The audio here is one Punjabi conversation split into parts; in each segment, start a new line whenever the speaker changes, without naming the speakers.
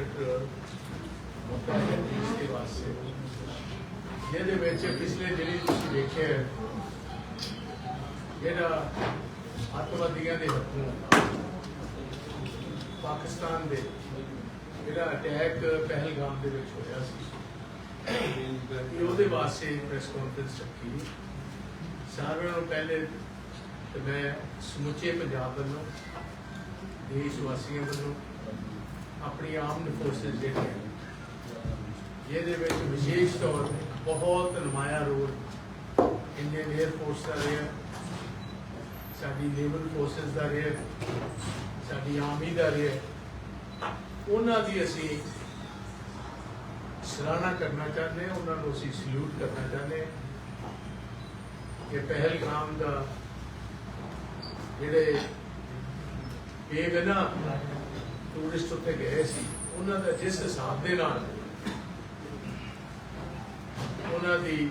ਇੰਪੋਰਟੈਂਟ ਜਿਹਦੇ ਵਿੱਚ ਪਿਛਲੇ ਦਿਨੀ ਤੁਸੀਂ ਦੇਖਿਆ ਜਿਹੜਾ ਅੱਤਵਾਦੀਆਂ ਦੇ ਹੱਥੋਂ ਪਾਕਿਸਤਾਨ ਦੇ ਜਿਹੜਾ ਅਟੈਕ ਪਹਿਲਗਾਮ ਦੇ ਵਿੱਚ ਹੋਇਆ ਸੀ ਉਹਦੇ ਵਾਸਤੇ ਪ੍ਰੈਸ ਕਾਨਫਰੰਸ ਰੱਖੀ। ਸਾਰਿਆਂ ਨੂੰ ਪਹਿਲੇ ਤੇ ਮੈਂ ਸਮੁੱਚੇ ਪੰਜਾਬ ਵੱਲੋਂ, ਦੇਸ਼ ਵਾਸੀਆਂ ਵੱਲੋਂ ਆਪਣੀ ਆਰਮਡ ਫੋਰਸਸ ਜਿਹੜੇ ਹਨ, ਜਿਹਦੇ ਵਿੱਚ ਵਿਸ਼ੇਸ਼ ਤੌਰ ਤੇ ਬਹੁਤ ਨਮਾਇਆ ਰੋਲ ਇੰਡੀਅਨ 에ਅਰ ਫੋਰਸ ਦਾ ਰਿਹਾ ਸਾਡੀ ਨੇਵਲ ਫੋਰਸਸ ਦਾ ਰਿਹਾ ਸਾਡੀ ਆਰਮੀ ਦਾ ਰਿਹਾ। ਉਹਨਾਂ ਦੀ ਅਸੀਂ ਸਰਾਹਨਾ ਕਰਨਾ ਚਾਹੁੰਦੇ ਹਾਂ ਉਹਨਾਂ ਨੂੰ ਅਸੀਂ ਸਲੂਟ ਕਰਨਾ ਚਾਹੁੰਦੇ ਹਾਂ। ਕਿ ਪਹਿਲਗਾਮ ਦਾ ਜਿਹੜੇ ਬੇਗਨਾ ਟੂਰਿਸਟ ਉੱਤੇ ਗਏ ਸੀ, ਉਹਨਾਂ ਦਾ ਜਿਸ ਹਿਸਾਬ ਦੇ ਨਾਲ ਉਹਨਾਂ ਦੀ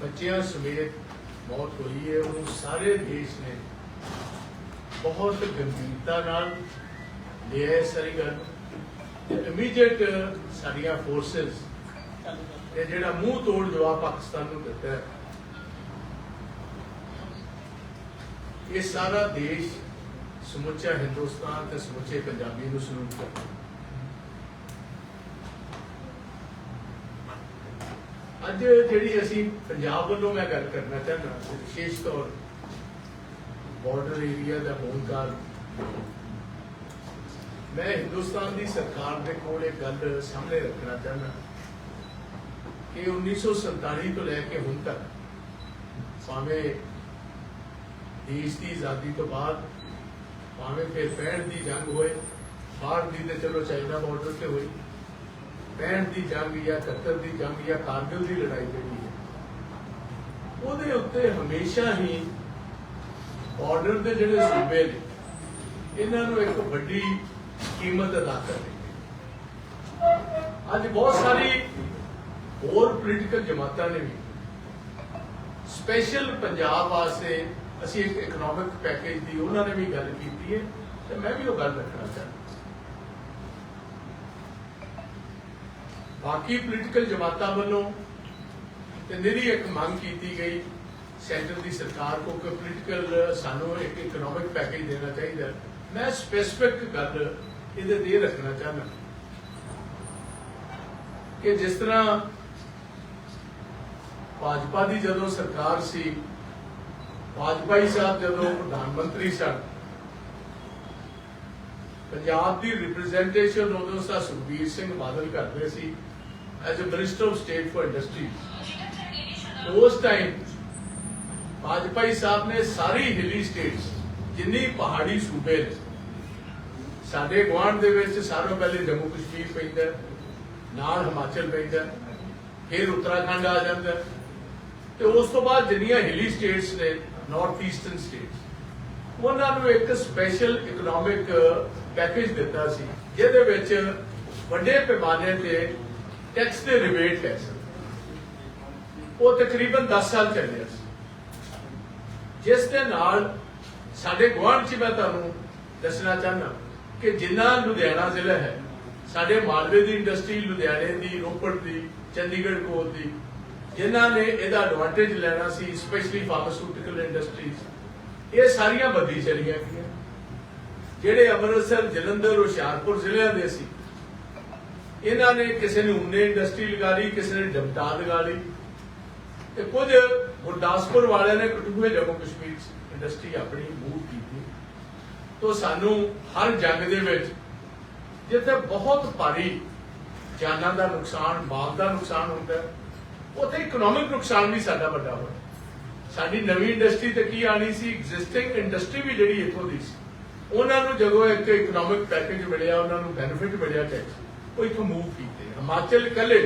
ਬੱਚਿਆਂ ਸਮੇਤ ਮੌਤ ਹੋਈ ਹੈ ਉਹਨੂੰ ਸਾਰੇ ਦੇਸ਼ ਨੇ ਬਹੁਤ ਗੰਭੀਰਤਾ ਨਾਲ ਲਿਆ ਸਾਰੀ ਗੱਲ ਤੇ ਇਮੀਡੀਏਟ ਸਾਡੀਆਂ ਫੋਰਸਸ ਇਹ ਜਿਹੜਾ ਮੂੰਹ ਤੋੜ ਜਵਾਬ ਪਾਕਿਸਤਾਨ ਨੂੰ ਦਿੱਤਾ ਹੈ। ਇਹ ਸਾਰਾ ਦੇਸ਼ ਸਮੁੱਚਾ ਹਿੰਦੁਸਤਾਨ ਤੇ ਸਮੁੱਚੇ ਪੰਜਾਬੀ ਨੂੰ ਸਲੂਟ ਕਰਦਾ ਅੱਜ ਜਿਹੜੀ ਅਸੀਂ ਪੰਜਾਬ ਵੱਲੋਂ ਮੈਂ ਗੱਲ ਕਰਨਾ ਚਾਹੁੰਦਾ ਵਿਸ਼ੇਸ਼ ਤੌਰ ਬਾਰਡਰ ਏਰੀਆ ਦਾ ਹੋਣ ਕਾਰਨ, ਮੈਂ ਹਿੰਦੁਸਤਾਨ ਦੀ ਸਰਕਾਰ ਦੇ ਕੋਲ ਇਹ ਗੱਲ ਸਾਹਮਣੇ ਰੱਖਣਾ ਚਾਹੁੰਦਾ ਕਿ 1947 ਤੋਂ ਲੈ ਕੇ ਹੁਣ ਤੱਕ, ਭਾਵੇਂ ਦੇਸ਼ ਦੀ ਆਜ਼ਾਦੀ ਤੋਂ ਬਾਅਦ ਭਾਵੇਂ ਫਿਰ 65 ਦੀ ਜੰਗ ਹੋਏ, ਬਾਹਰ ਦੀ ਤੇ ਚਲੋ ਚਾਈਨਾ ਬਾਰਡਰ ਤੇ ਹੋਈ। 65 ਦੀ ਜੰਗ ਜਾਂ 71 ਦੀ ਜੰਗ ਜਾਂ ਕਾਰਗਿਲ ਦੀ ਲੜਾਈ ਜਿਹੜੀ ਹੈ, ਉਹਦੇ ਉੱਤੇ ਹਮੇਸ਼ਾ ਹੀ ਬਾਰਡਰ ਦੇ ਜਿਹੜੇ ਸੂਬੇ ਨੇ, ਇਹਨਾਂ ਨੂੰ ਇੱਕ ਵੱਡੀ ਕੀਮਤ ਅਦਾ ਕਰਨੀ ਅੱਜ ਬਹੁਤ ਸਾਰੀ ਹੋਰ ਪੋਲੀਟੀਕਲ ਜਮਾਤਾਂ ਨੇ ਵੀ ਸਪੈਸ਼ਲ ਪੰਜਾਬ ਵਾਸਤੇ ਅਸੀਂ ਇੱਕ ਇਕਨੋਮਿਕ ਪੈਕੇਜ ਦੀ ਉਹਨਾਂ ਨੇ ਵੀ ਗੱਲ ਕੀਤੀ ਹੈ ਤੇ ਮੈਂ ਵੀ ਉਹ ਗੱਲ ਰੱਖਣਾ ਚਾਹੁੰਦਾ। ਬਾਕੀ ਪੋਲੀਟੀਕਲ ਜਮਾਤਾਂ ਵੱਲੋਂ ਤੇ ਨਿਰੀ ਇੱਕ ਮੰਗ ਕੀਤੀ ਗਈ ਸੈਂਟਰ ਦੀ ਸਰਕਾਰ ਕੋ ਕਿ ਪੋਲੀਟੀਕਲ ਸਾਨੂੰ ਇੱਕ ਇਕਨੋਮਿਕ ਪੈਕੇਜ ਦੇਣਾ ਚਾਹੀਦਾ। ਮੈਂ ਸਪੈਸਿਫਿਕ ਗੱਲ ਇਹਦੇ ਤੇ ਇਹ ਰੱਖਣਾ ਚਾਹੁੰਦਾ। ਕਿ ਜਿਸ ਤਰ੍ਹਾਂ ਭਾਜਪਾ ਦੀ ਜਦੋਂ ਸਰਕਾਰ ਸੀ ਵਾਜਪਾਈ ਸਾਹਿਬ ਜਦੋਂ ਪ੍ਰਧਾਨ ਮੰਤਰੀ ਸਨ। ਪੰਜਾਬ ਦੀ ਰਿਪਰੈਜ਼ੈਂਟੇਸ਼ਨ ਉਦੋਂ ਸਾ ਸੁਖਬੀਰ ਸਿੰਘ ਬਾਦਲ ਕਰਦੇ ਸੀ as a minister of state for industry ਉਸ ਟਾਈਮ ਵਾਜਪਾਈ ਸਾਹਿਬ ਨੇ ਸਾਰੀ ਹਿਲੀ ਸਟੇਟਸ ਜਿੰਨੀ ਪਹਾੜੀ ਸੂਬੇ ਨੇ, ਸਾਡੇ ਗੁਆਂਢ ਦੇ ਵਿੱਚ ਸਾਰੋਂ ਪਹਿਲੇ ਜੰਮੂ ਕਸ਼ਮੀਰ ਪੈਂਦਾ, ਨਾਲ ਹਿਮਾਚਲ ਪੈਂਦਾ, ਫਿਰ ਉੱਤਰਾਖੰਡ ਆ ਜਾਂਦਾ। ਤੇ ਉਸ ਤੋਂ ਬਾਅਦ ਜਿੰਨੀਆਂ ਹਿਲੀ ਸਟੇਟਸ ਨੇ ਨਾਰਥ ਈਸਟਰਨ ਸਟੇਟਸ ਉਹਨਾਂ ਨੂੰ ਇੱਕ ਸਪੈਸ਼ਲ ਇਕਨੋਮਿਕ ਪੈਕੇਜ ਦਿੱਤਾ ਸੀ, ਜਿਹਦੇ ਵਿੱਚ ਵੱਡੇ ਪੈਮਾਨੇ ਤੇ ਟੈਕਸ ਦੇ ਰਿਬੇਟ ਹੈ ਉਹ ਤਕਰੀਬਨ 10 ਸਾਲ ਚੱਲਿਆ ਸੀ। ਜਿਸ ਦੇ ਨਾਲ ਸਾਡੇ ਗੁਆਂਢ 'ਚ ਮੈਂ ਤੁਹਾਨੂੰ ਦੱਸਣਾ ਚਾਹੁੰਦਾ ਕਿ ਜਿੰਨਾ ਲੁਧਿਆਣਾ ਜ਼ਿਲ੍ਹਾ ਹੈ, ਸਾਡੇ ਮਾਲਵੇ ਦੀ ਇੰਡਸਟਰੀ ਲੁਧਿਆਣੇ ਦੀ, ਰੋਪੜ ਦੀ, ਚੰਡੀਗੜ੍ਹ ਕੋਲ ਦੀ ਜਿਨ੍ਹਾਂ ਨੇ ਇਹਦਾ ਐਡਵਾਂਟੇਜ ਲੈਣਾ ਸੀ ਸਪੈਸ਼ਲੀ ਫਾਰਮਾਸਿਊਟੀਕਲ ਇੰਡਸਟਰੀਜ਼ ਇਹ ਸਾਰੀਆਂ ਬੱਦੀ ਚਲੀਆਂ ਗਈਆਂ। ਜਿਹੜੇ ਅੰਮ੍ਰਿਤਸਰ, ਜਲੰਧਰ, ਹੁਸ਼ਿਆਰਪੁਰ ਜ਼ਿਲ੍ਹਿਆਂ ਦੇ ਸੀ, ਇਹਨਾਂ ਨੇ ਕਿਸੇ ਨੇ ਉਨੇ ਇੰਡਸਟਰੀ ਲਗਾ ਲਈ, ਕਿਸੇ ਨੇ ਡਮਟਾ ਲਗਾ ਲਈ। ਤੇ ਕੁਝ ਗੁਰਦਾਸਪੁਰ ਵਾਲਿਆਂ ਨੇ ਕਟੂਏ ਜੰਮੂ ਕਸ਼ਮੀਰ ਚ ਇੰਡਸਟਰੀ ਆਪਣੀ ਮੂਵ ਕੀਤੀ। ਤੋਂ ਸਾਨੂੰ ਹਰ ਜੰਗ ਦੇ ਵਿੱਚ ਜਿੱਥੇ ਬਹੁਤ ਭਾਰੀ ਜਾਨਾਂ ਦਾ ਨੁਕਸਾਨ, ਮਾਲ ਦਾ ਨੁਕਸਾਨ ਹੁੰਦਾ ਹੈ ਉੱਥੇ ਇਕਨੋਮਿਕ ਨੁਕਸਾਨ ਵੀ ਸਾਡਾ ਵੱਡਾ ਹੋਇਆ। ਸਾਡੀ ਨਵੀਂ ਇੰਡਸਟਰੀ ਤੇ ਕੀ ਆਣੀ ਸੀ? ਐਗਜ਼ਿਸਟਿੰਗ ਇੰਡਸਟਰੀ ਵੀ ਜਿਹੜੀ ਇੱਥੋਂ ਦੀ ਸੀ। ਉਹਨਾਂ ਨੂੰ ਜਦੋਂ ਇੱਕ ਇਕਨੋਮਿਕ ਪੈਕੇਜ ਮਿਲਿਆ, ਉਹਨਾਂ ਨੂੰ ਬੈਨੀਫਿਟ ਮਿਲਿਆ ਟੈਕਸ ਉਹ ਇੱਥੋਂ ਮੂਵ ਕੀਤੇ। ਹਿਮਾਚਲ ਕੱਲੇ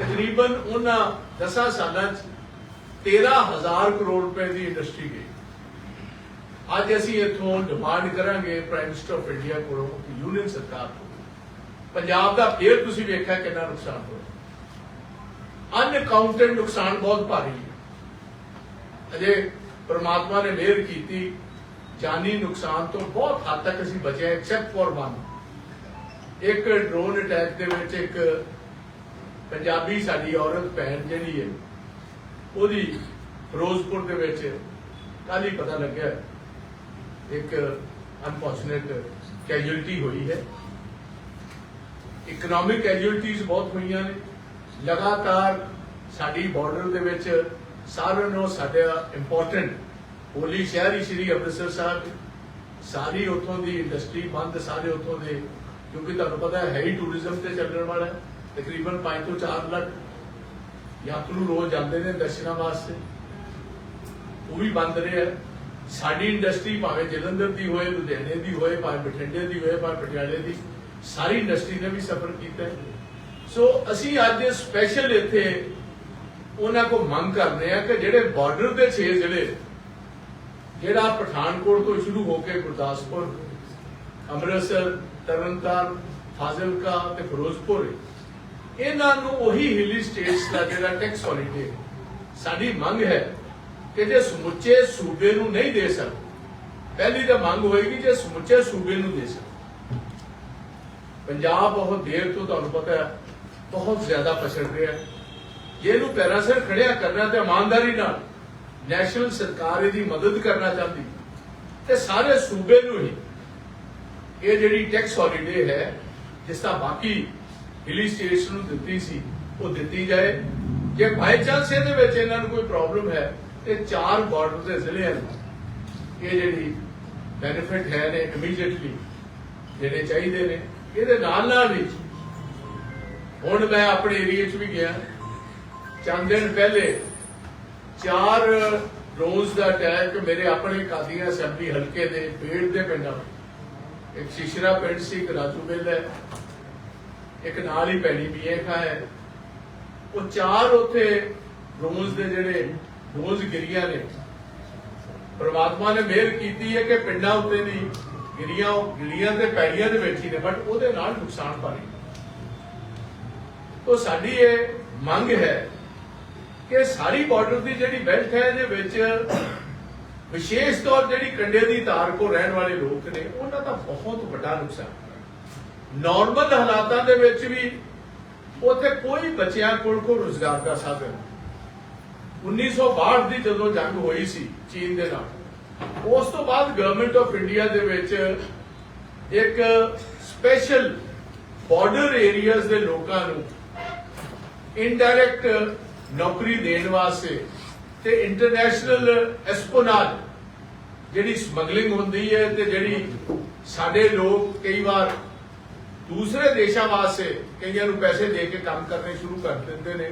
ਤਕਰੀਬਨ ਉਹਨਾਂ 10 ਸਾਲਾਂ ਚ 13000 ਕਰੋੜ ਰੁਪਏ ਦੀ ਇੰਡਸਟਰੀ ਗਈ। ਅੱਜ ਅਸੀਂ ਇੱਥੋਂ ਡਿਮਾਂਡ ਕਰਾਂਗੇ ਪ੍ਰਾਈਮ ਮਿਨਿਸਟਰ ਆਫ ਇੰਡੀਆ ਕੋਲੋਂ, ਯੂਨੀਅਨ ਸਰਕਾਰ ਕੋਲ। ਪੰਜਾਬ ਦਾ ਫੇਰ ਤੁਸੀਂ ਵੇਖਿਆ ਕਿੰਨਾ ਨੁਕਸਾਨ ਹੋਇਆ। ਅਨਕਾਊਂਟਡ ਨੁਕਸਾਨ ਬਹੁਤ ਭਾਰੀ ਹੈ। ਅਜੇ ਪਰਮਾਤਮਾ ਨੇ ਮਿਹਰ ਕੀਤੀ, ਜਾਨੀ ਨੁਕਸਾਨ ਤੋਂ ਬਹੁਤ ਹੱਦ ਤੱਕ ਅਸੀਂ ਬਚੇ ਐਕਸੈਪਟ ਫॉर ਵਨ ਇੱਕ ਡਰੋਨ ਅਟੈਕ ਦੇ ਵਿੱਚ ਇੱਕ ਪੰਜਾਬੀ ਸਾਡੀ ਔਰਤ, ਭੈਣ ਜਿਹੜੀ ਹੈ, ਉਹਦੀ ਫਿਰੋਜ਼ਪੁਰ ਦੇ ਵਿੱਚ ਕੱਲ ਹੀ ਪਤਾ ਲੱਗਿਆ, ਇੱਕ ਅਨਫੋਰਚੂਨੇਟ ਕੈਜੂਅਲਟੀ ਹੋਈ ਹੈ। ਇਕਨੋਮਿਕ ਕੈਜੂਅਲਟੀਜ਼ ਬਹੁਤ ਹੋਈਆਂ ਨੇ। ਲਗਾਤਾਰ ਸਾਡੀ ਬਾਰਡਰ ਦੇ ਵਿੱਚ ਸਾਰਿਆਂ ਨੂੰ ਸਾਡਾ ਇੰਪੋਰਟੈਂਟ ਹੋਲੀ ਸ਼ਹਿਰ ਹੀ ਸ਼੍ਰੀ ਅੰਮ੍ਰਿਤਸਰ ਸਾਹਿਬ ਸਾਰੀ ਉਥੋਂ ਦੀ ਇੰਡਸਟਰੀ ਬੰਦ, ਸਾਰੇ ਉਥੋਂ ਦੇ, ਕਿਉਂਕਿ ਤੁਹਾਨੂੰ ਪਤਾ ਹੈ ਹੈਵੀ ਟੂਰਿਜ਼ਮ ਤੇ ਚੱਲਣ ਵਾਲਾ ਤਕਰੀਬਨ 5 ਤੋਂ 4 ਲੱਖ ਯਾਤਰੂ ਰੋਜ਼ ਜਾਂਦੇ ਨੇ ਦਰਸ਼ਨਾਂ ਵਾਸਤੇ। ਉਹ ਵੀ ਬੰਦ ਰਿਹਾ ਸਾਡੀ ਇੰਡਸਟਰੀ ਭਾਵੇਂ ਜਲੰਧਰ ਦੀ ਹੋਏ, ਲੁਧਿਆਣੇ ਦੀ ਹੋਏ, ਭਾਵੇਂ ਬਠਿੰਡੇ ਦੀ ਹੋਏ, ਭਾਵੇਂ ਪਟਿਆਲੇ ਦੀ, ਸਾਰੀ ਇੰਡਸਟਰੀ ਨੇ ਵੀ ਸਫਰ ਕੀਤਾ ਹੈ। ਸੋ ਅਸੀਂ ਅੱਜ ਸਪੈਸ਼ਲ ਇੱਥੇ ਉਹਨਾਂ ਕੋ ਮੰਗ ਕਰਦੇ ਆ ਕਿ ਜਿਹੜੇ ਬਾਰਡਰ ਦੇ 6 ਜ਼ਿਲ੍ਹੇ, ਜਿਹੜਾ ਪਠਾਨਕੋਟ ਤੋਂ ਸ਼ੁਰੂ ਹੋ ਕੇ ਗੁਰਦਾਸਪੁਰ, ਅੰਮ੍ਰਿਤਸਰ, ਤਰਨਤਾਰਨ, ਫਾਜ਼ਿਲਕਾ ਤੇ ਫਿਰੋਜ਼ਪੁਰ, ਇਹਨਾਂ ਨੂੰ ਉਹੀ ਹਿੱਲੀ ਸਟੇਟਸ ਦਾ ਜਿਹੜਾ ਟੈਕਸ ਹੌਲੀਡੇ ਸਾਡੀ ਮੰਗ ਹੈ ਕਿ ਜੇ ਸਮੁੱਚੇ ਸੂਬੇ ਨੂੰ ਨਹੀਂ ਦੇ ਸਕਦੇ ਪਹਿਲੀ ਤਾਂ ਮੰਗ ਹੋਏਗੀ ਜੇ ਸਮੁੱਚੇ ਸੂਬੇ ਨੂੰ ਦੇ ਸਕਦੇ ਪੰਜਾਬ ਬਹੁਤ ਦੇਰ ਤੋਂ ਤੁਹਾਨੂੰ ਪਤਾ ਹੈ ਬਹੁਤ ਜ਼ਿਆਦਾ ਪਛੜ ਰਿਹਾ ਹੈ। ਜੇ ਇਹਨੂੰ ਪੈਰਾਂ ਸਿਰ ਖੜਿਆ ਕਰਨਾ ਤੇ ਇਮਾਨਦਾਰੀ ਨਾਲ ਨੈਸ਼ਨਲ ਸਰਕਾਰ ਇਹਦੀ ਮਦਦ ਕਰਨਾ ਚਾਹੁੰਦੀ ਤੇ ਸਾਰੇ ਸੂਬੇ ਨੂੰ ਹੀ ਇਹ ਜਿਹੜੀ ਟੈਕਸ ਹੌਲੀਡੇ ਹੈ, ਜਿਸ ਦਾ ਬਾਕੀ ਹਿਲੀ ਸਟੇਟਸ ਨੂੰ ਦਿੱਤੀ ਸੀ, ਉਹ ਦਿੱਤੀ ਜਾਏ। ਜੇ ਬਾਈ ਚਾਂਸ ਇਹਦੇ ਵਿੱਚ ਇਹਨਾਂ ਨੂੰ ਕੋਈ ਪ੍ਰੋਬਲਮ ਹੈ, ਤੇ ਚਾਰ ਬਾਰਡਰ ਦੇ ਜ਼ਿਲ੍ਹਿਆਂ ਨੂੰ ਇਹ ਜਿਹੜੀ ਬੈਨੀਫਿਟ ਹੈ ਨੇ ਇਮੀਡੀਏਟਲੀ ਦੇਣੇ ਚਾਹੀਦੇ ਨੇ। ਇਹਦੇ ਨਾਲ ਨਾਲ ਹੀ ਹੁਣ ਮੈਂ ਆਪਣੇ ਏਰੀਆ 'ਚ ਵੀ ਗਿਆ। ਚੰਦ ਦਿਨ ਪਹਿਲੇ ਚਾਰ ਰੋਜ਼ ਦਾ ਅਟੈਕ ਮੇਰੇ ਆਪਣੇ ਕਾਦੀਆਂ ਅਸੈਂਬਲੀ ਹਲਕੇ ਦੇ ਪੇੜ ਦੇ ਪਿੰਡਾਂ ਇੱਕ ਸ਼ਿਸ਼ਰਾ ਪਿੰਡ ਸੀ, ਇੱਕ ਰਾਜੂਬਿਲ ਹੈ, ਇੱਕ ਨਾਲ ਹੀ ਪੈਣੀ ਬੀਏਖਾ ਹੈ। ਉਹ ਚਾਰ ਉਥੇ ਰੋਜ਼ ਦੇ ਜਿਹੜੇ ਰੋਜ਼ ਗਿਰੀਆਂ ਨੇ। ਪ੍ਰਮਾਤਮਾ ਨੇ ਮਿਹਰ ਕੀਤੀ ਹੈ ਕਿ ਪਿੰਡਾਂ ਉੱਤੇ ਦੀ ਗਿਰੀਆਂ ਉਹ ਗਿਰੀਆਂ ਤੇ ਪੈੜੀਆਂ ਦੇ ਵਿੱਚ ਹੀ ਨੇ ਬਟ ਉਹਦੇ ਨਾਲ ਨੁਕਸਾਨ ਭਾਰੀ ਤੋ ਸਾਡੀ ਇਹ ਮੰਗ ਹੈ ਕਿ ਸਾਰੀ ਬਾਰਡਰ ਦੀ ਜਿਹੜੀ ਬੈਲਟ ਹੈ, ਇਹਦੇ ਵਿੱਚ ਵਿਸ਼ੇਸ਼ ਤੌਰ ਜਿਹੜੀ ਕੰਡੇ ਦੀ ਧਾਰ ਕੋ ਰਹਿਣ ਵਾਲੇ ਲੋਕ ਨੇ, ਉਹਨਾਂ ਦਾ ਬਹੁਤ ਵੱਡਾ ਨੁਕਸਾਨ ਨਾਰਮਲ ਹਾਲਾਤਾਂ ਦੇ ਵਿੱਚ ਵੀ ਉੱਥੇ ਕੋਈ ਬੱਚਿਆਂ ਕੋਲ ਕੋ ਰੋਜ਼ਗਾਰ ਦਾ ਸਾਧਨ 1962 ਦੀ ਜਦੋਂ ਜੰਗ ਹੋਈ ਸੀ ਚੀਨ ਦੇ ਨਾਲ, ਉਸ ਤੋਂ ਬਾਅਦ ਗਵਰਨਮੈਂਟ ਆਫ ਇੰਡੀਆ ਦੇ ਵਿੱਚ ਇੱਕ ਸਪੈਸ਼ਲ ਬਾਰਡਰ ਏਰੀਆਜ਼ ਦੇ ਲੋਕਾਂ ਨੂੰ ਇਨਡਾਇਰੈਕਟ uh, ਨੌਕਰੀ ਦੇਣ ਵਾਸਤੇ ਤੇ ਇੰਟਰਨੈਸ਼ਨਲ ਐਸਪੋਨਾਜ ਜਿਹੜੀ ਸਮਗਲਿੰਗ ਹੁੰਦੀ ਹੈ ਤੇ ਜਿਹੜੀ ਸਾਡੇ ਲੋਕ ਕਈ ਵਾਰ ਦੂਸਰੇ ਦੇਸ਼ਾਂ ਵਾਸਤੇ ਕਈਆਂ ਨੂੰ ਪੈਸੇ ਦੇ ਕੇ ਕੰਮ ਕਰਨੇ ਸ਼ੁਰੂ ਕਰ ਦਿੰਦੇ ਨੇ,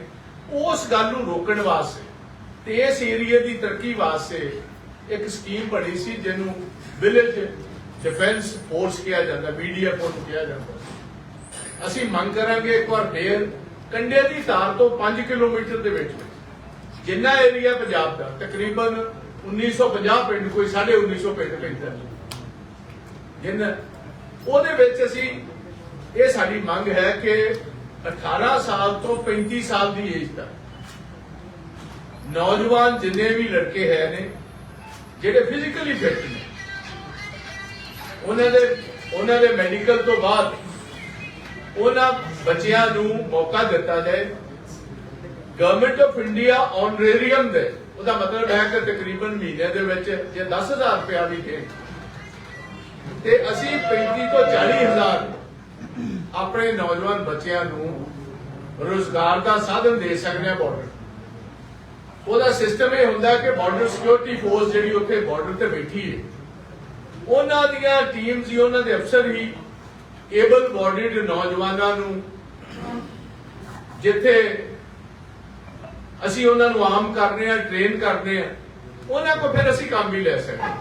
ਉਸ ਗੱਲ ਨੂੰ ਰੋਕਣ ਵਾਸਤੇ ਤੇ ਇਸ ਏਰੀਏ ਦੀ ਤਰੱਕੀ ਵਾਸਤੇ ਇੱਕ ਸਕੀਮ ਬਣੀ ਸੀ ਜਿਹਨੂੰ ਵਿਲੇਜ ਡਿਫੈਂਸ ਫੋਰਸ ਕਿਹਾ ਜਾਂਦਾ ਮੀਡੀਆ ਫੋਰਸ ਕਿਹਾ ਜਾਂਦਾ ਅਸੀਂ ਮੰਗ ਕਰਾਂਗੇ ਇੱਕ ਵਾਰ ਫੇਰ ਕੰਡੇ ਦੀ ਧਾਰ ਤੋਂ 5 ਕਿਲੋਮੀਟਰ ਦੇ ਵਿੱਚ। ਜਿੰਨਾ ਏਰੀਆ ਪੰਜਾਬ ਦਾ, ਤਕਰੀਬਨ 1950 ਪਿੰਡ, ਕੋਈ 1950 ਪਿੰਡ ਪੈਂਦਾ ਜਿੰਨਾ, ਉਹਦੇ ਵਿੱਚ ਅਸੀਂ ਇਹ ਸਾਡੀ ਮੰਗ ਹੈ ਕਿ 18 ਸਾਲ ਤੋਂ 35 ਸਾਲ ਦੀ ਏਜ ਤੱਕ ਨੌਜਵਾਨ ਜਿੰਨੇ ਵੀ ਲੜਕੇ ਹੈ ਨੇ, ਜਿਹੜੇ ਫਿਜ਼ੀਕਲੀ ਫਿੱਟ ਨੇ, ਉਹਨਾਂ ਦੇ ਉਹਨਾਂ ਦੇ ਮੈਡੀਕਲ ਤੋਂ ਬਾਅਦ ਉਹਨਾਂ ਬੱਚਿਆਂ ਨੂੰ ਮੌਕਾ ਦਿੱਤਾ ਜਾਏ। ਗਵਰਨਮੈਂਟ ਆਫ ਇੰਡੀਆ ਆਨਰੇਰੀਅਮ ਦੇ, ਉਹਦਾ ਮਤਲਬ ਹੈ ਕਿ ਤਕਰੀਬਨ ਮਹੀਨੇ ਦੇ ਵਿੱਚ ਜੇ 10000 ਰੁਪਇਆ ਵੀ ਦੇ। ਤੇ ਅਸੀਂ 35 ਤੋਂ 40000 ਆਪਣੇ ਨੌਜਵਾਨ ਬੱਚਿਆਂ ਨੂੰ ਰੋਜ਼ਗਾਰ ਦਾ ਸਾਧਨ ਦੇ ਸਕਦੇ ਹਾਂ ਬਾਰਡਰ ਉਹਦਾ ਸਿਸਟਮ ਇਹ ਹੁੰਦਾ ਕਿ ਬਾਰਡਰ ਸਿਕਿਉਰਿਟੀ ਫੋਰਸ ਜਿਹੜੀ ਉੱਥੇ ਬਾਰਡਰ ਤੇ ਬੈਠੀ ਹੈ। ਉਹਨਾਂ ਦੀਆਂ ਟੀਮਸ ਹੀ, ਉਹਨਾਂ ਦੇ ਅਫਸਰ ਹੀ ਏਬਲ ਬੋਡੀਡ ਨੌਜਵਾਨਾਂ ਨੂੰ ਜਿੱਥੇ ਅਸੀਂ ਉਹਨਾਂ ਨੂੰ ਆਮ ਕਰਨੇ ਆ, ਟ੍ਰੇਨ ਕਰਦੇ ਆ, ਉਹਨਾਂ ਕੋਲ ਫਿਰ ਅਸੀਂ ਕੰਮ ਵੀ ਲੈ ਸਕਦੇ ਹਾਂ।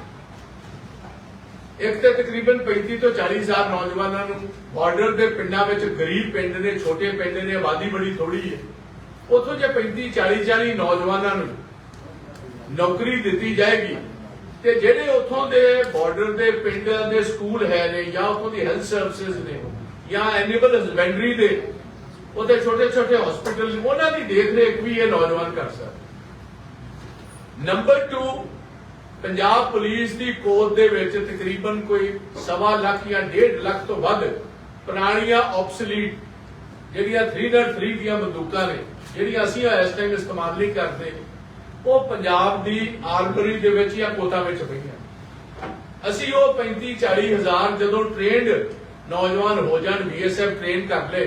ਇੱਕ ਤੇ ਤਕਰੀਬਨ 35 ਤੋਂ 40 ਹਜ਼ਾਰ ਨੌਜਵਾਨਾਂ ਨੂੰ ਬਾਰਡਰ ਦੇ ਪਿੰਡਾਂ ਵਿੱਚ ਗਰੀਬ ਪਿੰਡ ਨੇ, ਛੋਟੇ ਪਿੰਡ ਨੇ, ਆਬਾਦੀ ਬੜੀ ਥੋੜੀ ਹੈ ਉੱਥੋਂ ਜੇ 35 40 40 ਨੌਜਵਾਨਾਂ ਨੂੰ ਨੌਕਰੀ ਦਿੱਤੀ ਜਾਏਗੀ ਤੇ ਜਿਹੜੇ ਉੱਥੋਂ ਦੇ ਬਾਰਡਰ ਦੇ ਪਿੰਡਾਂ ਦੇ ਸਕੂਲ ਹੈ ਨੇ ਜਾਂ ਉੱਥੋਂ ਦੀ ਹੈਲਥ ਸਰਵਿਸਿਜ਼ ਨੇ ਜਾਂ ਐਨੀਮਲ ਹਸਬੈਂਡਰੀ ਦੇ, ਉਹਦੇ ਛੋਟੇ ਛੋਟੇ ਹਸਪੀਟਲ ਉਹਨਾਂ ਦੀ ਦੇਖ ਰੇਖ ਵੀ ਇਹ ਨੌਜਵਾਨ ਕਰ ਸਕਦੇ। ਨੰਬਰ 2 ਪੰਜਾਬ ਪੁਲਿਸ ਦੀ ਕੋਰ ਦੇ ਵਿੱਚ ਤਕਰੀਬਨ ਕੋਈ ਸਵਾ ਲੱਖ ਜਾਂ 1.5 ਲੱਖ ਤੋਂ ਵੱਧ ਪੁਰਾਣੀਆਂ ਆਬਸੋਲੀਟ ਜਿਹੜੀਆਂ 303 ਦੀਆਂ ਬੰਦੂਕਾਂ ਨੇ, ਜਿਹੜੀਆਂ ਅਸੀਂ ਇਸ ਟਾਈਮ ਇਸਤੇਮਾਲ ਨਹੀਂ ਕਰਦੇ ਉਹ ਪੰਜਾਬ ਦੀ ਆਰਮਰੀ ਦੇ ਵਿੱਚ ਜਾਂ ਕੋਤਾ ਵਿੱਚ ਪਈਆਂ ਅਸੀਂ ਉਹ 35 40 ਹਜ਼ਾਰ ਜਦੋਂ ਟ੍ਰੇਨਡ ਨੌਜਵਾਨ ਹੋ ਜਾਣ ਬੀਐਸਐਫ ਟ੍ਰੇਨ ਕਰ ਲੇ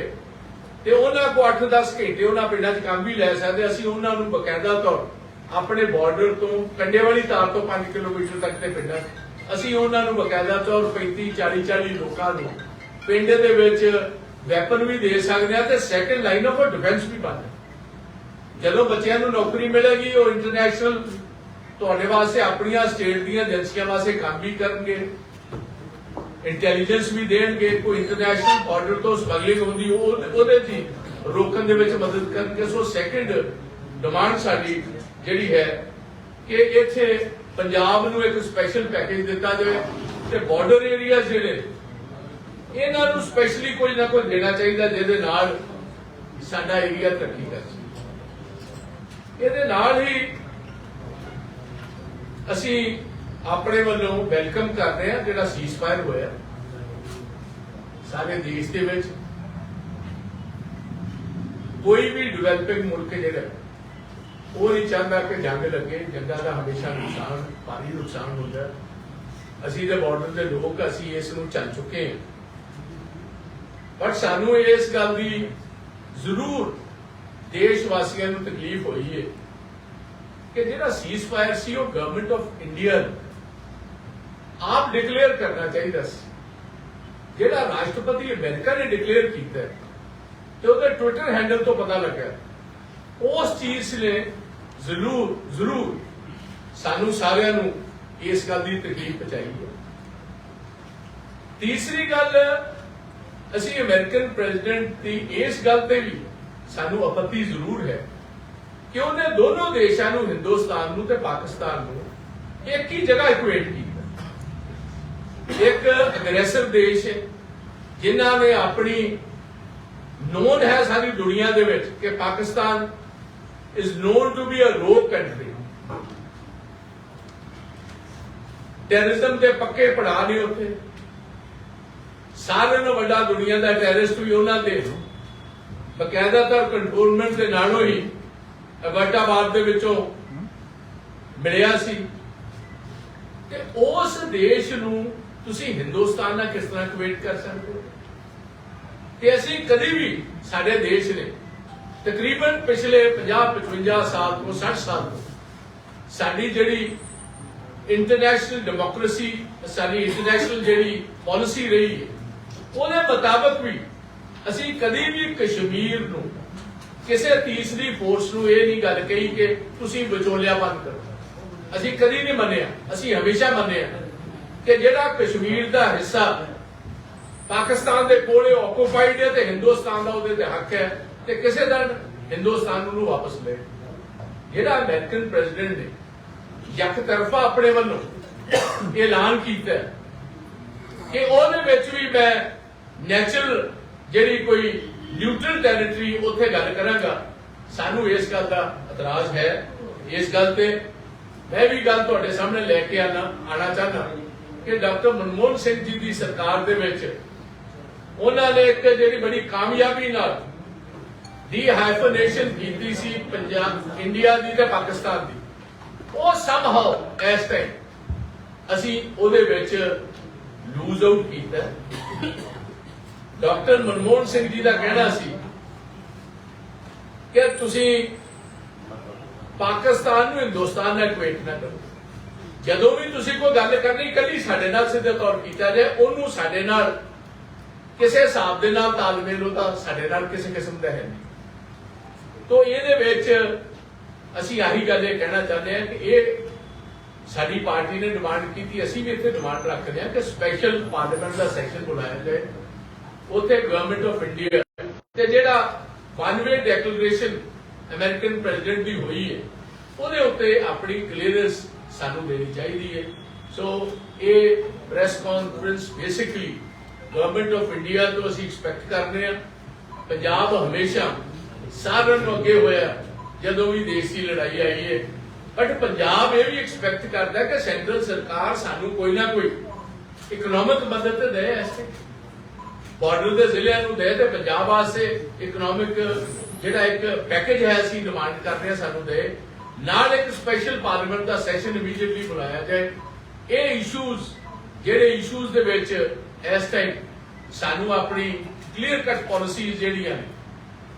ਤੇ ਉਹਨਾਂ ਕੋ 8-10 ਘੰਟੇ ਉਹਨਾਂ ਪਿੰਡਾਂ 'ਚ ਕੰਮ ਵੀ ਲੈ ਸਕਦੇ, ਅਸੀਂ ਉਹਨਾਂ ਨੂੰ ਬਕਾਇਦਾ ਤੌਰ ਆਪਣੇ ਬਾਰਡਰ ਤੋਂ ਕੰਡੇ ਵਾਲੀ ਤਾਰ ਤੋਂ 5 ਕਿਲੋਮੀਟਰ ਤੱਕ ਦੇ ਪਿੰਡਾਂ ਅਸੀਂ ਉਹਨਾਂ ਨੂੰ ਬਕਾਇਦਾ ਤੌਰ 35 40 40 ਲੋਕਾਂ ਨੂੰ ਪਿੰਡ ਦੇ ਵਿੱਚ ਵੈਪਨ ਵੀ ਦੇ ਸਕਦੇ ਆ ਤੇ ਸੈਕੰਡ ਲਾਈਨ ਆਫ ਡਿਫੈਂਸ ਵੀ ਬਣ ਜਦੋਂ ਬੱਚਿਆਂ ਨੂੰ ਨੌਕਰੀ ਮਿਲੇਗੀ, ਉਹ ਇੰਟਰਨੈਸ਼ਨਲ ਤੁਹਾਡੇ ਵਾਸਤੇ ਆਪਣੀਆਂ ਸਟੇਟ ਦੀਆਂ ਏਜੰਸੀਆਂ ਵਾਸਤੇ ਕੰਮ ਵੀ ਕਰਨਗੇ ਇੰਟੈਲੀਜੈਂਸ ਵੀ ਦੇਣਗੇ, ਕੋਈ ਇੰਟਰਨੈਸ਼ਨਲ ਬਾਰਡਰ ਤੋਂ ਸਮਗਲਿੰਗ ਹੁੰਦੀ, ਉਹ ਉਹਦੇ ਦੀ ਰੋਕਣ ਦੇ ਵਿੱਚ ਮਦਦ ਕਰਨਗੇ। ਸੋ ਸੈਕੰਡ ਡਿਮਾਂਡ ਸਾਡੀ ਜਿਹੜੀ ਹੈ ਕਿ ਇੱਥੇ ਪੰਜਾਬ ਨੂੰ ਇੱਕ ਸਪੈਸ਼ਲ ਪੈਕੇਜ ਦਿੱਤਾ ਜਾਵੇ ਤੇ ਬਾਰਡਰ ਏਰੀਆ ਜਿਹੜੇ, ਇਹਨਾਂ ਨੂੰ ਸਪੈਸ਼ਲੀ ਕੋਈ ਨਾ ਕੋਈ ਦੇਣਾ ਚਾਹੀਦਾ, ਜਿਹਦੇ ਨਾਲ ਸਾਡਾ ਏਰੀਆ ਤਰੱਕੀ ਕਰ ਸਕੇ। ਇਹਦੇ ਨਾਲ ਹੀ ਅਸੀਂ ਆਪਣੇ ਵੱਲੋਂ ਵੈਲਕਮ ਕਰਦੇ ਹਾਂ ਜਿਹੜਾ ਸੀਜ਼ਫਾਇਰ ਹੋਇਆ। ਸਾਰੇ ਦੇਸ਼ ਦੇ ਵਿੱਚ ਕੋਈ ਵੀ ਡਿਵੈਲਪਿੰਗ ਮੁਲਕ ਜਿਹੜਾ ਉਹ ਨਹੀਂ ਚਾਹੁੰਦਾ ਕਿ ਜੰਗ ਲੱਗੇ, ਜੰਗਾਂ ਦਾ ਹਮੇਸ਼ਾ ਨੁਕਸਾਨ, ਭਾਰੀ ਨੁਕਸਾਨ ਹੁੰਦਾ ਅਸੀਂ ਦੇ ਬਾਰਡਰ ਦੇ ਲੋਕ, ਅਸੀਂ ਇਸ ਨੂੰ ਚੱਲ ਚੁੱਕੇ ਹਾਂ। ਪਰ ਸਾਨੂੰ ਇਸ ਗੱਲ ਦੀ ਜ਼ਰੂਰ ਦੇਸ਼ ਵਾਸੀਆਂ ਨੂੰ ਤਕਲੀਫ ਹੋਈ ਹੈ ਕਿ ਜਿਹੜਾ ਸੀਜ਼ਫਾਇਰ ਸੀ ਉਹ ਗਵਰਨਮੈਂਟ ਆਫ ਇੰਡੀਆ ਆਪ ਡਿਕਲੇਅਰ ਕਰਨਾ ਚਾਹੀਦਾ ਸੀ। ਜਿਹੜਾ ਰਾਸ਼ਟਰਪਤੀ ਅਮਰੀਕਾ ਨੇ ਡਿਕਲੇਅਰ ਕੀਤਾ ਤੇ ਉਹਦੇ ਟਵਿੱਟਰ ਹੈਂਡਲ ਤੋਂ ਪਤਾ ਲੱਗਾ ਉਸ ਚੀਜ਼ ਨੇ ਜ਼ਰੂਰ ਜ਼ਰੂਰ ਸਾਨੂੰ ਸਾਰਿਆਂ ਨੂੰ ਇਸ ਗੱਲ ਦੀ ਤਕਲੀਫ ਪਹੁੰਚਾਈ ਹੈ। ਤੀਸਰੀ ਗੱਲ, ਅਸੀਂ ਅਮਰੀਕਨ ਪ੍ਰੈਜ਼ੀਡੈਂਟ ਦੀ ਇਸ ਗੱਲ ਤੇ ਵੀ ਸਾਨੂੰ ਆਪੱਤੀ ਜ਼ਰੂਰ ਹੈ ਕਿ ਉਹਨੇ ਦੋਨੋਂ ਦੇਸ਼ਾਂ ਨੂੰ, ਹਿੰਦੁਸਤਾਨ ਨੂੰ ਤੇ ਪਾਕਿਸਤਾਨ ਨੂੰ ਇੱਕ ਹੀ ਜਗ੍ਹਾ ਇਕੁਏਟ ਕੀਤਾ। ਇੱਕ ਅਗਰੈਸਰ ਦੇਸ਼ ਹੈ, ਜਿਨ੍ਹਾਂ ਨੇ ਆਪਣੀ ਨੋਨ ਹੈ ਸਾਰੀ ਦੁਨੀਆ ਦੇ ਵਿੱਚ ਕਿ Pakistan is known to be a rogue country terrorism ਦੇ ਪੱਕੇ ਪੜਾ ਨੇ ਉੱਥੇ। ਸਾਰਿਆਂ ਨਾਲੋਂ ਵੱਡਾ ਦੁਨੀਆ ਦਾ ਟੈਰਰਿਸਟ ਵੀ ਉਹਨਾਂ ਦੇ ਬਕਾਇਦਾ ਤੌਰ ਕੰਟਰੋਲਮੈਂਟ ਦੇ ਨਾਲੋਂ ਹੀ ਅਬਟਾਬਾਦ ਦੇ ਵਿੱਚੋਂ ਮਿਲਿਆ ਸੀ। ਤੇ ਉਸ ਦੇਸ਼ ਨੂੰ ਤੁਸੀਂ ਹਿੰਦੁਸਤਾਨ ਨਾਲ ਕਿਸ ਤਰ੍ਹਾਂ ਕਵੇਟ ਕਰ ਸਕਦੇ ਹੋ? ਤੇ ਅਸੀਂ ਕਦੀ ਵੀ ਸਾਡੇ ਦੇਸ਼ ਨੇ ਤਕਰੀਬਨ ਪਿਛਲੇ 50 55 ਸਾਲ ਤੋਂ 60 ਸਾਲ ਤੋਂ ਸਾਡੀ ਜਿਹੜੀ ਇੰਟਰਨੈਸ਼ਨਲ ਡੈਮੋਕ੍ਰੇਸੀ ਸਾਡੀ ਇੰਟਰਨੈਸ਼ਨਲ ਜਿਹੜੀ ਪਾਲਿਸੀ ਰਹੀ ਹੈ, ਉਹਦੇ ਮੁਤਾਬਕ ਵੀ ਅਸੀਂ ਕਦੀ ਵੀ ਕਸ਼ਮੀਰ ਨੂੰ, ਕਿਸੇ ਤੀਸਰੀ ਫੋਰਸ ਨੂੰ ਇਹ ਨਹੀਂ ਗੱਲ ਕਹੀ ਕਿ ਤੁਸੀਂ ਵਿਚੋਲਿਆ ਬੰਦ ਕਰੋ। ਅਸੀਂ ਕਦੀ ਨਹੀਂ ਮੰਨਿਆ, ਅਸੀਂ ਹਮੇਸ਼ਾ ਮੰਨਿਆ ਕਿ ਜਿਹੜਾ ਕਸ਼ਮੀਰ ਦਾ ਹਿੱਸਾ ਪਾਕਿਸਤਾਨ ਦੇ ਕੋਲੇ ਆਕੂਪਾਈਡ ਹੈ ਤੇ ਹਿੰਦੁਸਤਾਨ ਦਾ ਉਹਦੇ ਤੇ ਹੱਕ ਹੈ ਤੇ ਕਿਸੇ ਦਿਨ ਹਿੰਦੁਸਤਾਨ ਨੂੰ ਵਾਪਸ ਲੈ ਜਿਹੜਾ ਅਮਰੀਕਨ ਪ੍ਰੈਜ਼ੀਡੈਂਟ ਨੇ ਇੱਕ ਤਰਫਾ ਆਪਣੇ ਵੱਲੋਂ ਐਲਾਨ ਕੀਤਾ ਕਿ ਉਹਦੇ ਵਿੱਚ ਵੀ ਮੈਂ ਨੈਚੁਰਲ ਜਿਹੜੀ ਕੋਈ ਨਿਊਟਰਲ ਟੈਰੀਟਰੀ ਉੱਥੇ ਗੱਲ ਕਰਾਂਗਾ, ਸਾਨੂੰ ਇਸ ਗੱਲ ਦਾ ਇਤਰਾਜ਼ ਹੈ। ਇਸ ਗੱਲ ਤੇ ਮੈਂ ਵੀ ਗੱਲ ਤੁਹਾਡੇ ਸਾਹਮਣੇ ਲੈ ਕੇ ਆਣਾ ਆਣਾ ਚਾਹੁੰਦਾ ਕਿ ਡਾਕਟਰ ਮਨਮੋਹਨ ਸਿੰਘ ਜੀ ਦੀ ਸਰਕਾਰ ਦੇ ਵਿੱਚ ਉਹਨਾਂ ਨੇ ਇੱਕ ਜਿਹੜੀ ਬੜੀ ਕਾਮਯਾਬੀ ਨਾਲ ਦੀ ਹਾਈਫਨੇਸ਼ਨ ਕੀਤੀ ਸੀ ਪੰਜਾਬ ਇੰਡੀਆ ਦੀ ਤੇ ਪਾਕਿਸਤਾਨ ਦੀ। ਉਹ ਸਮਹਾਉ ਇਸ ਟਾਈਮ ਅਸੀਂ ਉਹਦੇ ਵਿੱਚ ਲੂਜ਼ ਆਊਟ ਕੀਤਾ। ਡਾਕਟਰ ਮਨਮੋਹਨ ਸਿੰਘ ਜੀ ਦਾ ਕਹਿਣਾ ਸੀ ਕਿ ਤੁਸੀਂ ਪਾਕਿਸਤਾਨ ਨੂੰ ਹਿੰਦੁਸਤਾਨ ਨਾਲ ਇਕੁਏਟ ਨਾ ਕਰੋ। ਜਦੋਂ ਵੀ ਤੁਸੀਂ ਕੋਈ ਗੱਲ ਕਰਨੀ, ਕੱਲੀ ਸਾਡੇ ਨਾਲ ਸਿੱਧੇ ਤੌਰ ਕੀਤਾ ਜਾਏ, ਉਹਨੂੰ ਸਾਡੇ ਨਾਲ, ਕਿਸੇ ਹਿਸਾਬ ਦੇ ਨਾਲ ਤਾਲਮੇਲ ਉਹਦਾ ਸਾਡੇ ਨਾਲ ਕਿਸੇ ਕਿਸਮ ਦਾ ਹੈ ਨਹੀਂ। ਤੋਂ ਇਹਦੇ ਵਿੱਚ ਅਸੀਂ ਆਹੀ ਗੱਲ ਇਹ ਕਹਿਣਾ ਚਾਹੁੰਦੇ ਹਾਂ ਕਿ ਇਹ ਸਾਡੀ ਪਾਰਟੀ ਨੇ ਡਿਮਾਂਡ ਕੀਤੀ, ਅਸੀਂ ਵੀ ਇੱਥੇ ਡਿਮਾਂਡ ਰੱਖਦੇ ਹਾਂ ਕਿ ਸਪੈਸ਼ਲ ਪਾਰਲੀਮੈਂਟ ਦਾ ਸੈਸ਼ਨ ਬੁਲਾਇਆ ਜਾਏ। ਉੱਥੇ ਗਵਰਨਮੈਂਟ ਆਫ ਇੰਡੀਆ ਤੇ ਜਿਹੜਾ one way declaration American president ਦੀ ਹੋਈ ਹੈ, ਉਹਦੇ ਉੱਤੇ ਆਪਣੀ ਕਲੀਅਰੈਂਸ ਸਾਨੂੰ ਦੇਣੀ ਚਾਹੀਦੀ ਹੈ। ਸੋ ਇਹ press conference basically government of India ਤੋਂ ਅਸੀਂ ਐਕਸਪੈਕਟ ਕਰਦੇ ਹਾਂ। ਪੰਜਾਬ ਹਮੇਸ਼ਾ ਸਾਰਿਆਂ ਨੂੰ ਅੱਗੇ ਹੋਇਆ, ਜਦੋਂ ਵੀ ਦੇਸ਼ ਦੀ ਲੜਾਈ ਆਈ ਹੈ। ਬਟ ਪੰਜਾਬ ਇਹ ਵੀ ਐਕਸਪੈਕਟ ਕਰਦਾ ਕਿ ਸੈਂਟਰਲ ਸਰਕਾਰ ਸਾਨੂੰ ਕੋਈ ਨਾ ਕੋਈ ਇਕਨੋਮਿਕ ਮਦਦ ਦੇ ਇਸ ਬਾਰਡਰ ਦੇ ਜ਼ਿਲ੍ਹਿਆਂ ਨੂੰ ਦੇ ਤੇ ਪੰਜਾਬ ਵਾਸਤੇ ਇਕਨੋਮਿਕ ਜਿਹੜਾ ਇੱਕ ਪੈਕੇਜ ਹੈ ਅਸੀਂ ਡਿਮਾਂਡ ਕਰ ਰਹੇ ਹਾਂ ਸਾਨੂੰ ਦੇ। ਨਾਲ ਇੱਕ ਸਪੈਸ਼ਲ ਪਾਰਲੀਮੈਂਟ ਦਾ ਸੈਸ਼ਨ ਇਮੀਡੀਏਟਲੀ ਬੁਲਾਇਆ ਜਾਏ। ਇਹ ਇਸ਼ੂਜ਼ ਜਿਹੜੇ ਇਸ਼ੂਜ਼ ਦੇ ਵਿੱਚ ਇਸ ਟਾਈਮ ਸਾਨੂੰ ਆਪਣੀ ਕਲੀਅਰ ਕੱਟ ਪਾਲਿਸੀਜ਼ ਜਿਹੜੀਆਂ ਨੇ,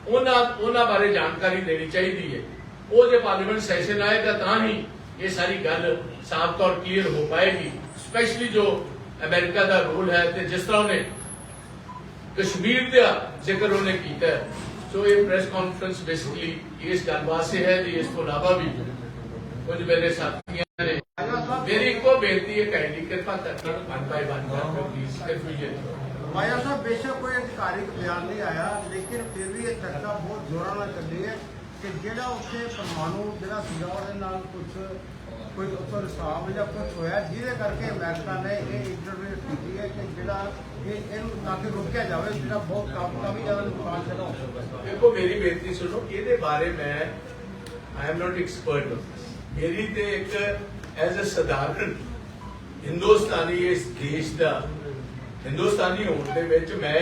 ਉਹਨਾਂ ਉਹਨਾਂ ਬਾਰੇ ਜਾਣਕਾਰੀ ਦੇਣੀ ਚਾਹੀਦੀ ਹੈ। ਉਹ ਜੇ ਪਾਰਲੀਮੈਂਟ ਸੈਸ਼ਨ ਆਏਗਾ ਤਾਂ ਹੀ ਇਹ ਸਾਰੀ ਗੱਲ ਸਾਫ਼ ਤੌਰ ਕਲੀਅਰ ਹੋ ਪਾਏਗੀ। ਸਪੈਸ਼ਲੀ ਜੋ ਅਮਰੀਕਾ ਦਾ ਰੋਲ ਹੈ ਤੇ ਜਿਸ ਤਰ੍ਹਾਂ ਉਹਨੇ ਕਸ਼ਮੀਰ ਦਾ ਜ਼ਿਕਰ ਉਹਨੇ ਕੀਤਾ ਸੋ ਇਹ ਪ੍ਰੈਸ ਕਾਨਫਰੰਸ ਬੇਸਿਕਲੀ ਇਸ ਗੱਲ ਵਾਸਤੇ ਹੈ ਤੇ ਇਸ ਤੋਂ ਇਲਾਵਾ ਵੀ ਕੁਝ ਮੇਰੇ ਸਾਥੀਆਂ ਨੇ ਮੇਰੀ ਇੱਕੋ ਬੇਨਤੀ ਹੈ ਕਾਈਂਡਲੀ ਕਿਰਪਾ ਕਰਕੇ ਵਨ ਬਾਈ ਵਨ ਕਰਕੇ ਪਲੀਜ਼ ਕਨਫਿਊਜ਼ਨ
ਮਾਇਆ ਸਾਹਿਬ, ਬੇਸ਼ੱਕ ਕੋਈ ਅਧਿਕਾਰਿਕ ਬਿਆਨ ਨਹੀਂ ਆਇਆ, ਲੇਕਿਨ ਫਿਰ ਵੀ ਇਹ ਚਰਚਾ ਬਹੁਤ ਜ਼ੋਰਾਂ ਨਾਲ ਚੱਲੀ ਹੈ ਕਿ ਜਿਹੜਾ ਉੱਥੇ ਪਰਮਾਣੂ ਜਿਹੜਾ ਸੀਗਾ, ਉਹਦੇ ਨਾਲ ਕੁਝ ਕੋਈ ਉੱਥੋਂ ਰਿਸਾਵ ਜਾਂ ਕੁਝ ਹੋਇਆ, ਜਿਹਦੇ ਕਰਕੇ ਅਮਰੀਕਾ ਨੇ ਇਹ ਇੰਟਰਵਿਊ ਕੀਤੀ ਹੈ ਕਿ ਜਿਹੜਾ ਇਹ ਇਹਨੂੰ ਤਾਂ ਕਿ ਰੋਕਿਆ ਜਾਵੇ, ਜਿਹੜਾ ਬਹੁਤ ਕੰਮ ਕਾਫੀ ਜ਼ਿਆਦਾ ਨੁਕਸਾਨ ਜਿਹੜਾ ਹੋ ਸਕਦਾ
ਦੇਖੋ, ਮੇਰੀ ਬੇਨਤੀ ਸੁਣੋ, ਇਹਦੇ ਬਾਰੇ ਮੈਂ ਆਈ ਐਮ ਨਾਟ ਐਕਸਪਰਟ ਮੇਰੀ ਤੇ ਇੱਕ ਐਜ਼ ਅ ਸਧਾਰਨ ਹਿੰਦੁਸਤਾਨੀ ਇਸ ਦੇਸ਼ ਦਾ ਹਿੰਦੁਸਤਾਨੀ ਹੋਣ ਦੇ ਵਿੱਚ ਮੈਂ